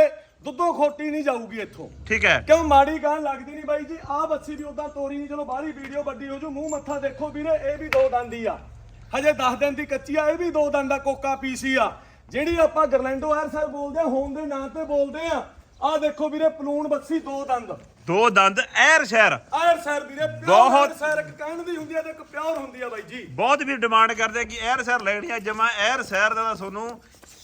ਦੁੱਧੋਂ ਖੋਟੀ ਨਹੀਂ ਜਾਊਗੀ ਇੱਥੋਂ। ਠੀਕ ਹੈ। ਕਿਉਂ ਮਾੜੀ ਗਾਂ ਲੱਗਦੀ ਨਹੀਂ ਬਾਈ ਜੀ? ਆਹ ਬੱਸੀ ਦੀ ਉਦਾਂ ਤੋਰੀ ਨਹੀਂ ਚਲੋ ਬਾਹਰੀ ਵੀਡੀਓ ਵੱਡੀ ਹੋ ਜੂ ਮੂੰਹ ਮੱਥਾ ਦੇਖੋ ਵੀਰੇ ਇਹ ਵੀ ਦੋ ਦੰਦੀ ਆ। ਹਜੇ 10 ਦਿਨ ਦੀ ਕੱਚੀ ਆ ਇਹ ਵੀ ਦੋ ਦੰਦ ਦਾ ਕੋਕਾ ਪੀਸੀ ਆ। ਜਿਹੜੀ ਆਪਾਂ ਗਰਲੈਂਡੋ ਐਰ ਸਰ ਬੋਲਦੇ ਆ ਹੋਮ ਦੇ ਨਾਂ ਤੇ ਬੋਲਦੇ ਆ ਆਹ ਦੇਖੋ ਵੀਰੇ ਪਲੂਣ ਬੱਸੀ ਦੋ ਦੰਦ। ਦੋ ਦੰਦ ਐਰ ਸ਼ਹਿਰ। ਐਰ ਸਰ ਵੀਰੇ ਬਹੁਤ- ਸਰ ਇੱਕ ਕਹਿਣ ਦੀ ਹੁੰਦੀ ਆ ਤੇ ਇੱਕ ਪਿਓਰ ਹੁੰਦੀ ਆ ਬਾਈ ਜੀ। ਬਹੁਤ ਵੀ ਡਿਮਾਂਡ ਕਰਦੇ ਕਿ ਐਰ ਸ਼ਹਿਰ ਲੈਣੀ ਆ ਜਮਾ ਐਰ ਸ਼ਹਿਰ ਦਾ ਤੁਹਾਨੂੰ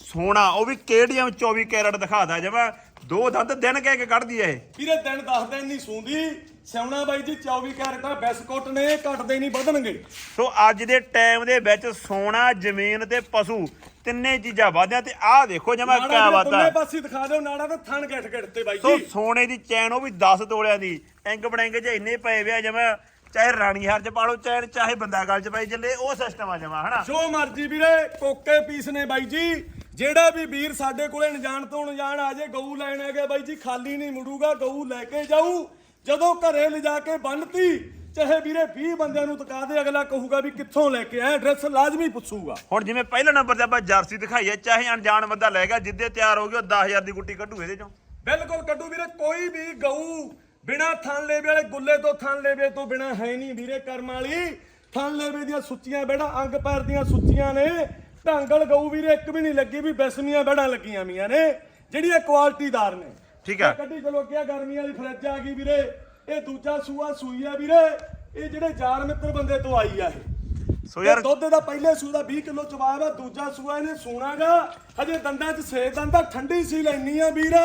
ਸੋਨਾ ਉਹ ਵੀ ਕੇਡੀਐਮ 24 ਕੈਰਟ ਦਿਖਾਦਾ ਜਮਾ ਦੋ ਦੰਦ ਦਿਨ ਕਹਿ ਕੇ ਕੱਢਦੀ ਐ ਇਹ। ਵੀਰੇ ਦਿਨ 10 ਦਿਨ ਨਹੀਂ ਸੂੰਦੀ। ਸਿਆਉਣਾ ਬਾਈ ਜੀ 24 ਕੈਰਟਾ ਬਿਸਕੁਟ ਨੇ ਘਟਦੇ ਨਹੀਂ ਵਧਣਗੇ। ਸੋ ਅੱਜ ਦੇ ਟਾਈਮ ਦੇ ਵਿੱਚ ਸੋਨਾ ਜ਼ਮੀਨ ਤੇ ਪਸ਼ੂ ਤਿੰਨੇ ਚੀਜ਼ਾਂ ਵਾਧਿਆਂ ਤੇ ਆਹ ਦੇਖੋ ਜਮਾ ਕਿਆ ਬਾਤ ਦੋਨੇ ਪਾਸੇ ਦਿਖਾ ਦਿਓ ਨਾੜਾ ਤੇ ਥਣ ਗਿੱਟ ਗਿੱਟ ਤੇ ਬਾਈ ਸੋ ਜੀ ਸੋਨੇ ਦੀ ਚੈਨ ਉਹ ਵੀ 10 ਤੋਲਿਆਂ ਦੀ। ਐਂਗ ਬੜੈਂਗ ਚ ਇੰਨੇ ਪਏ ਵਿਆ ਜਮਾ ਚਾਹੇ ਰਾਣੀ ਹਾਰ ਚ ਪਾਲੋ ਚੈਨ ਚਾਹੇ ਬੰਦਾ ਗਲ ਚ ਪਾਈ ਚੱਲੇ ਉਹ ਸਿਸਟਮ ਆ ਜਮਾ ਹਨਾ? ਜੋ ਮਰਜ਼ੀ ਵੀਰੇ ਕੋਕੇ ਪੀਸ ਨੇ ਬਾਈ ਜੀ। ਜਿਹੜਾ ਵੀ ਵੀਰ ਸਾਡੇ ਕੋਲੇ ਅਣਜਾਣ ਤੋਂ ਅਣਜਾਣ ਆ ਜੇ ਗਊ ਲੈਣ ਆ ਗਿਆ ਬਾਈ ਜੀ ਖਾਲੀ ਨਹੀਂ ਮੁੜੂਗਾ ਗਊ ਲੈ ਕੇ ਜਾਊ। ਜਦੋਂ ਘਰੇ ਲਿਜਾ ਕੇ ਬੰਨਤੀ ਚਾਹੇ ਵੀਰੇ 20 ਬੰਦਿਆਂ ਨੂੰ ਤਕਾ ਦੇ ਅਗਲਾ ਕਹੂਗਾ ਵੀ ਕਿੱਥੋਂ ਲੈ ਕੇ ਆਇਆ ਐਡਰੈਸ ਲਾਜ਼ਮੀ ਪੁੱਛੂਗਾ। ਹੁਣ ਜਿਵੇਂ ਪਹਿਲੇ ਨੰਬਰ ਤੇ ਆਪਾਂ ਜਰਸੀ ਦਿਖਾਈ ਹੈ ਚਾਹੇ ਅਣਜਾਣ ਬੰਦਾ ਲੈ ਗਿਆ ਜਿੱਦੇ ਤਿਆਰ ਹੋ ਗਿਆ ਉਹ 10000 ਦੀ ਗੁੱਟੀ ਕੱਢੂ ਇਹਦੇ ਚੋਂ। ਬਿਲਕੁਲ ਕੱਢੂ ਵੀਰੇ ਕੋਈ ਵੀ ਗਊ ਬਿਨਾ ਥਣ ਲੇਵੇ ਵਾਲੇ ਗੁੱਲੇ ਤੋਂ ਥਣ ਲੇਵੇ ਤੋਂ ਬਿਨਾ ਹੈ ਨਹੀਂ ਵੀਰੇ ਕਰਮ ਵਾਲੀ। ਥਣ ਲੇਵੇ ਦੀਆਂ ਸੁੱਚੀਆਂ ਬੈੜਾਂ ਅੰਗ ਪੈਰ ਦੀਆਂ ਸੁੱਚੀਆਂ ਨੇ। ਢਾਂਗਲ ਗਊ ਵੀਰੇ ਇੱਕ ਵੀ ਨਹੀਂ ਲੱਗੀ ਵੀ ਬੈਸਮੀਆਂ ਬੈੜਾਂ ਲੱਗੀਆਂ ਮੀਆਂ ਨੇ ਜਿਹੜੀਆਂ ਕੁਆਲਿਟੀਦਾਰ ਨੇ। ਠੀਕ। ਇਹ ਕੱਢੀ ਚਲੋ ਕਿਆ ਗਰਮੀ ਵਾਲੀ ਫਰਿੱਜ ਆ ਗਈ ਵੀਰੇ। ਇਹ ਦੂਜਾ ਸੂਆ ਸੂਈ ਆ ਵੀਰੇ। ਇਹ ਜਿਹੜੇ ਯਾਰ ਮਿੱਤਰ ਬੰਦੇ ਤੋਂ ਆਈ ਆ ਇਹ। ਸੋ ਯਾਰ ਦੁੱਧ ਦਾ ਪਹਿਲੇ ਸੂਆ ਦਾ 20 ਕਿਲੋ ਚਵਾਇਆ ਵਾ ਦੂਜਾ ਸੂਆ ਇਹਨੇ ਸੂਣਾਗਾ। ਹਜੇ ਦੰਦਾਂ 'ਚ ਸੇ ਦੰਦਾਂ ਠੰਡੀ ਸੀ ਲੈਣੀ ਆ ਵੀਰ।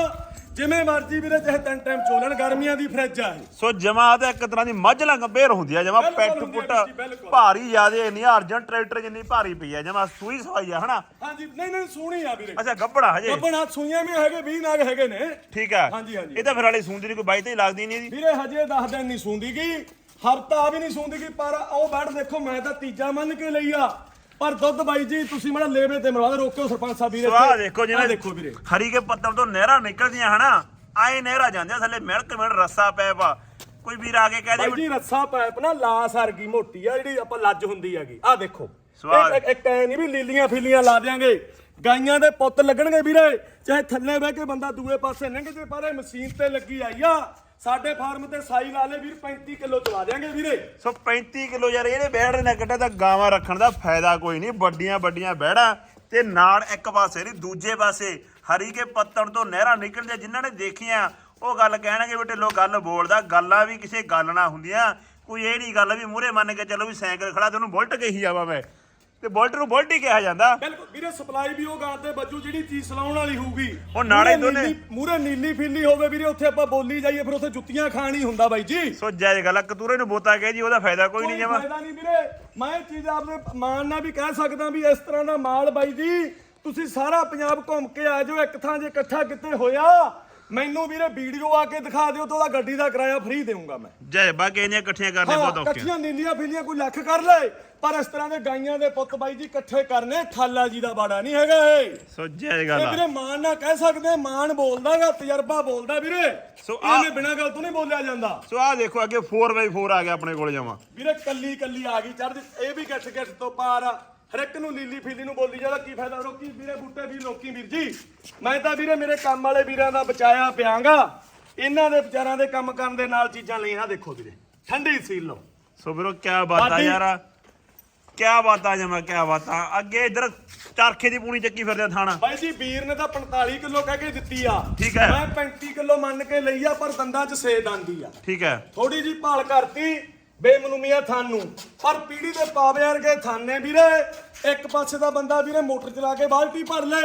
ਜਿਵੇਂ ਮਰਜ਼ੀ ਵੀਰੇ ਚਾਹੇ ਤਿੰਨ ਟਾਈਮ ਚੋਲਣ ਗਰਮੀਆਂ ਦੀ ਫਰਿੱਜ ਆ ਇਹ। ਸੋ ਜਮਾ ਤਾਂ ਇੱਕ ਤਰ੍ਹਾਂ ਦੀ ਮੱਝ ਲੰਗ ਬੇਰ ਹੁੰਦੀ ਆ ਜਮਾ ਬਿਲਕੁਲ ਪੈਟ ਹੁੰਦੀ ਆ ਪੁੱਟ ਵੀਰ ਜੀ, ਬਿਲਕੁਲ। ਭਾਰੀ ਜਿਆਦੇ ਨਹੀਂ ਅਰਜਨ ਟਰੈਕਟਰ ਜਿੰਨੀ ਭਾਰੀ ਪਈ ਆ ਜਮਾ ਸੂਈ ਸਵਾਈ ਆ ਹਨਾ? ਹਾਂਜੀ ਨਹੀਂ ਨਹੀਂ ਸੂਣੀ ਆ ਵੀਰੇ। ਅੱਛਾ ਗੱਬੜਾ ਹਜੇ? ਗੱਬਣਾ ਸੂਈਆਂ ਵੀ ਹੈਗੇ 20 ਨਾਗ ਹੈਗੇ ਨੇ। ਠੀਕ ਆ। ਹਾਂਜੀ, ਹਾਂਜੀ। ਇਹ ਤਾਂ ਫਿਰ ਵਾਲੀ ਸੂੰਦੀ ਨਹੀਂ ਕੋਈ ਬਾਈ ਤੇ ਹੀ ਲੱਗਦੀ ਨਹੀਂ ਇਹਦੀ। ਵੀਰੇ ਹਜੇ 10 ਦਿਨ ਨਹੀਂ ਸੂੰਦੀ ਗਈ ਹਫਤਾ ਵੀ ਨਹੀਂ ਸੂੰਦੀ ਪਰ ਉਹ ਬੈਡ ਦੇਖੋ ਮੈਂ ਤਾਂ ਤੀਜਾ ਮੰਨ ਕੇ ਲਈ ਆ। ਪਰ ਦੁੱਧ ਬਾਈ ਜੀ ਤੁਸੀਂ ਮੇਰਾ ਲੇਵੇ ਤੇ ਮਰਵਾ ਦੇ ਰੋਕਿਓ ਸਰਪੰਚ ਸਾਹਿਬ ਵੀਰੇ ਸੋ ਆਹ ਇੱਥੇ। ਦੇਖੋ ਜਿਵੇਂ ਦੇਖੋ ਵੀਰੇ। ਹਰੀ ਕੇ ਪੱਤਮ ਤੋਂ ਨਹਿਰਾਂ ਨਿਕਲਦੀਆਂ ਹਨਾ ਆਏ ਨਹਿਰਾਂ ਜਾਂਦੀਆਂ ਥੱਲੇ ਮਿਲਕ ਮਿਲ ਰੱਸਾ ਪੈ ਪਾ ਕੋਈ ਵੀਰ ਆ ਕੇ ਕਹਿ ਦੇ ਬਾਈ ਜੀ ਰੱਸਾ ਪਾਇਪ ਨਾ ਲਾਸ ਵਰਗੀ ਮੋਟੀ ਆ ਜਿਹੜੀ ਆਪਾਂ ਲੱਜ ਹੁੰਦੀ ਹੈਗੀ। ਆ ਦੇਖੋ। ਸਵਾਦ। ਇੱਕ- ਇੱਕ ਐ ਨਹੀਂ ਵੀ ਲੀਲੀਆਂ ਫੀਲੀਆਂ ਲਾ ਦਿਆਂਗੇ। ਗਾਈਆਂ ਦੇ ਪੁੱਤ ਲੱਗਣਗੇ ਵੀਰੇ। ਚਾਹੇ ਥੱਲੇ ਬਹਿ ਕੇ ਬੰਦਾ ਦੂਏ ਪਾਸੇ ਲੰਘ ਜੇ ਪਰ ਇਹ ਮਸ਼ੀਨ ਤੇ ਲੱਗੀ ਆਈ ਆ। ਸਾਡੇ ਫਾਰਮ ਤੇ ਸਾਈ ਲਾ ਲੈ ਵੀਰ 35 ਕਿਲੋ ਚਵਾ ਦਿਆਂਗੇ ਵੀਰੇ। ਸੋ 35 ਕਿਲੋ ਯਾਰ ਇਹਨੇ ਬੈੜ ਨੇ ਕੱਢਿਆ ਤਾਂ ਗਾਵਾਂ ਰੱਖਣ ਦਾ ਫਾਇਦਾ ਕੋਈ ਨਹੀਂ, ਵੱਡੀਆਂ ਵੱਡੀਆਂ ਬੈੜਾਂ। ਤੇ ਨਾਲ ਇੱਕ ਪਾਸੇ ਨਹੀਂ, ਦੂਜੇ ਪਾਸੇ ਹਰੀ ਕੇ ਪੱਤਣ ਤੋਂ ਨਹਿਰਾਂ ਨਿਕਲਦੀਆਂ, ਜਿਨ੍ਹਾਂ ਨੇ ਦੇਖੀਆਂ, ਉਹ ਗੱਲ ਕਹਿਣਗੇ ਵੀ ਢਿੱਲੋਂ ਗੱਲ ਬੋਲਦਾ, ਗੱਲਾਂ ਵੀ ਕਿਸੇ ਗੱਲ ਨਾ ਹੁੰਦੀਆਂ। ਕੋਈ ਇਹ ਨਹੀਂ ਗੱਲ ਵੀ ਮੂਹਰੇ ਮੰਨ ਕੇ ਚੱਲੋ ਵੀ ਸਾਈਕਲ ਖੜਾ ਤੇ ਉਹਨੂੰ ਬੁਲਟ ਕਹੀ ਜਾਵਾ ਮੈਂ। ਤੇ ਬੁਲਟ ਨੂੰ ਬੁਲਟ ਹੀ ਕਿਹਾ ਜਾਂਦਾ। ਬਿਲਕੁਲ ਵੀਰੇ ਸਪਲਾਈ ਵੀ ਉਹ ਗਾਂ ਤੇ ਬੱਜੂ ਜਿਹੜੀ ਚੀਜ਼ ਚਲਾਉਣ ਵਾਲੀ ਹੋਊਗੀ। ਉਹ ਨਾਲੇ ਦੋਨੇ- ਮੂਰੇ ਨੀਲੀ ਫੀਲੀ ਹੋਵੇ ਵੀਰੇ ਉੱਥੇ ਆਪਾਂ ਬੋਲੀ ਜਾਈਏ ਫਿਰ ਉੱਥੇ ਜੁੱਤੀਆਂ ਖਾਣ ਹੁੰਦਾ ਬਾਈ ਜੀ। ਸੋ ਜਾਇਜ਼ ਗੱਲ ਆ, ਕਤੂਰੇ ਨੂੰ ਬੋਤਾ ਕਹੇ ਜੀ ਉਹਦਾ ਫਾਇਦਾ ਕੋਈ ਨਹੀਂ ਜਮਾ। ਫਾਇਦਾ ਨਹੀਂ ਵੀਰੇ। ਮੈਂ ਇਹ ਚੀਜ਼ ਆਪਦੇ ਮਾਣ ਨਾਲ ਵੀ ਕਹਿ ਸਕਦਾ ਵੀ ਇਸ ਤਰ੍ਹਾਂ ਦਾ ਮਾਲ ਬਾਈ ਜੀ ਤੁਸੀਂ ਸਾਰਾ ਪੰਜਾਬ ਘੁੰਮ ਕੇ ਆ ਜਾਓ ਇੱਕ ਥਾਂ ਜੇ ਇਕੱਠਾ ਕਿਤੇ ਹੋਇਆ ਮੈਨੂੰ ਵੀਰੇ ਵੀਡੀਓ ਆ ਕੇ ਦਿਖਾ ਦਿਓ ਤਾਂ ਉਹਦਾ ਗੱਡੀ ਦਾ ਕਿਰਾਇਆ ਫ੍ਰੀ ਦੇਵਾਂਗਾ ਮੈਂ। ਜੈ ਬਾਕੀ ਇਹਨੀਆਂ ਇਕੱਠੀਆਂ ਕਰਨੇ ਬਹੁਤ ਔਖੇ ਆ। ਇਕੱਠੀਆਂ ਨੀਲੀਆਂ ਫੀਲੀਆਂ ਕੋਈ ਲੱਖ ਕਰ ਲੈ ਪਰ ਇਸ ਤਰ੍ਹਾਂ ਦੇ ਗਾਈਆਂ ਦੇ ਪੁੱਤ ਬਾਈ ਜੀ ਇਕੱਠੇ ਕਰਨੇ ਖਾਲਾ ਜੀ ਦਾ ਬਾੜਾ ਨਹੀਂ ਹੈਗਾ ਇਹ। ਸੋ ਇਹ ਗੱਲ ਆ। ਵੀਰੇ ਮਾਨ ਨਾ ਕਹਿ ਸਕਦੇ ਮਾਨ ਬੋਲਦਾਗਾ ਤਜਰਬਾ ਬੋਲਦਾ ਵੀਰੇ। ਸੋ ਆ- ਇਹਨੇ ਬਿਨਾਂ ਗੱਲ ਤੋਂ ਨਹੀਂ ਬੋਲਿਆ ਜਾਂਦਾ। ਸੋ ਆਹ ਦੇਖੋ ਅੱਗੇ 4x4 ਆ ਗਿਆ ਆਪਣੇ ਕੋਲ ਜਮਾ। ਵੀਰੇ ਕੱਲੀ ਕੱਲੀ ਆ ਗਈ ਚੜ੍ਹ ਇਹ ਵੀ ਗੱਠ ਗੱਠ ਤੋਂ ਪਾਰ ਆ। ਹਰ ਇੱਕ ਨੂੰ ਲੀਲੀ ਫੀਲੀ ਨੂੰ ਬੋਲੀ ਜਾਂਦਾ ਕੀ ਫਾਇਦਾ ਰੋਕੀ? ਵੀਰੇ ਬੂਟੇ ਵੀ ਲੋਕੀ ਵੀਰ ਜੀ ਮੈਂ ਤਾਂ ਵੀਰੇ ਮੇਰੇ ਕੰਮ ਵਾਲੇ ਵੀਰਾਂ ਦਾ ਬਚਾਇਆ ਪਿਆਂਗਾ। ਇਹਨਾਂ ਦੇ ਵਿਚਾਰਾਂ ਦੇ ਕੰਮ ਕਰਨ ਦੇ ਨਾਲ ਚੀਜ਼ਾਂ ਲਈਆਂ ਦੇਖੋ ਵੀਰੇ। ਠੰਡੀ ਸੀਲ ਲਓ। ਸੋ ਵੀਰੋ ਕੀ ਬਾਤ ਆ ਬਾਡੀ- ਯਾਰ। ਕੀ ਬਾਤਾਂ ਜਮਾ ਕੀ ਬਾਤਾਂ। ਅੱਗੇ ਇਧਰ ਚਰਖੇ ਦੀ ਪੂਣੀ ਚੱਕੀ ਫਿਰਦੇ ਆ ਥਾਣਾ। ਬਾਈ ਜੀ ਵੀਰ ਨੇ ਤਾਂ 45 ਕਿਲੋ ਕਹਿ ਕੇ ਦਿੱਤੀ ਆ। ਠੀਕ ਹੈ। ਮੈਂ 35 ਕਿਲੋ ਮੰਨ ਕੇ ਲਈ ਆ ਪਰ ਦੰਦਾਂ 'ਚ ਸੇ ਦੰਦੀ ਆ। ਠੀਕ ਹੈ। ਥੋੜੀ ਜੀ ਭਾਲ ਕਰਤੀ ਬੇਮਨੂਮੀਆਂ ਥਾਨ ਨੂੰ ਪਰ ਪੀੜੀ ਦੇ ਪਾਵੇ ਵਰਗੇ ਥਾਨ ਵੀਰੇ ਇੱਕ ਪਾਸੇ ਦਾ ਬੰਦਾ ਵੀਰੇ ਮੋਟਰ ਚਲਾ ਕੇ ਬਾਲਟੀ ਭਰ ਲੇ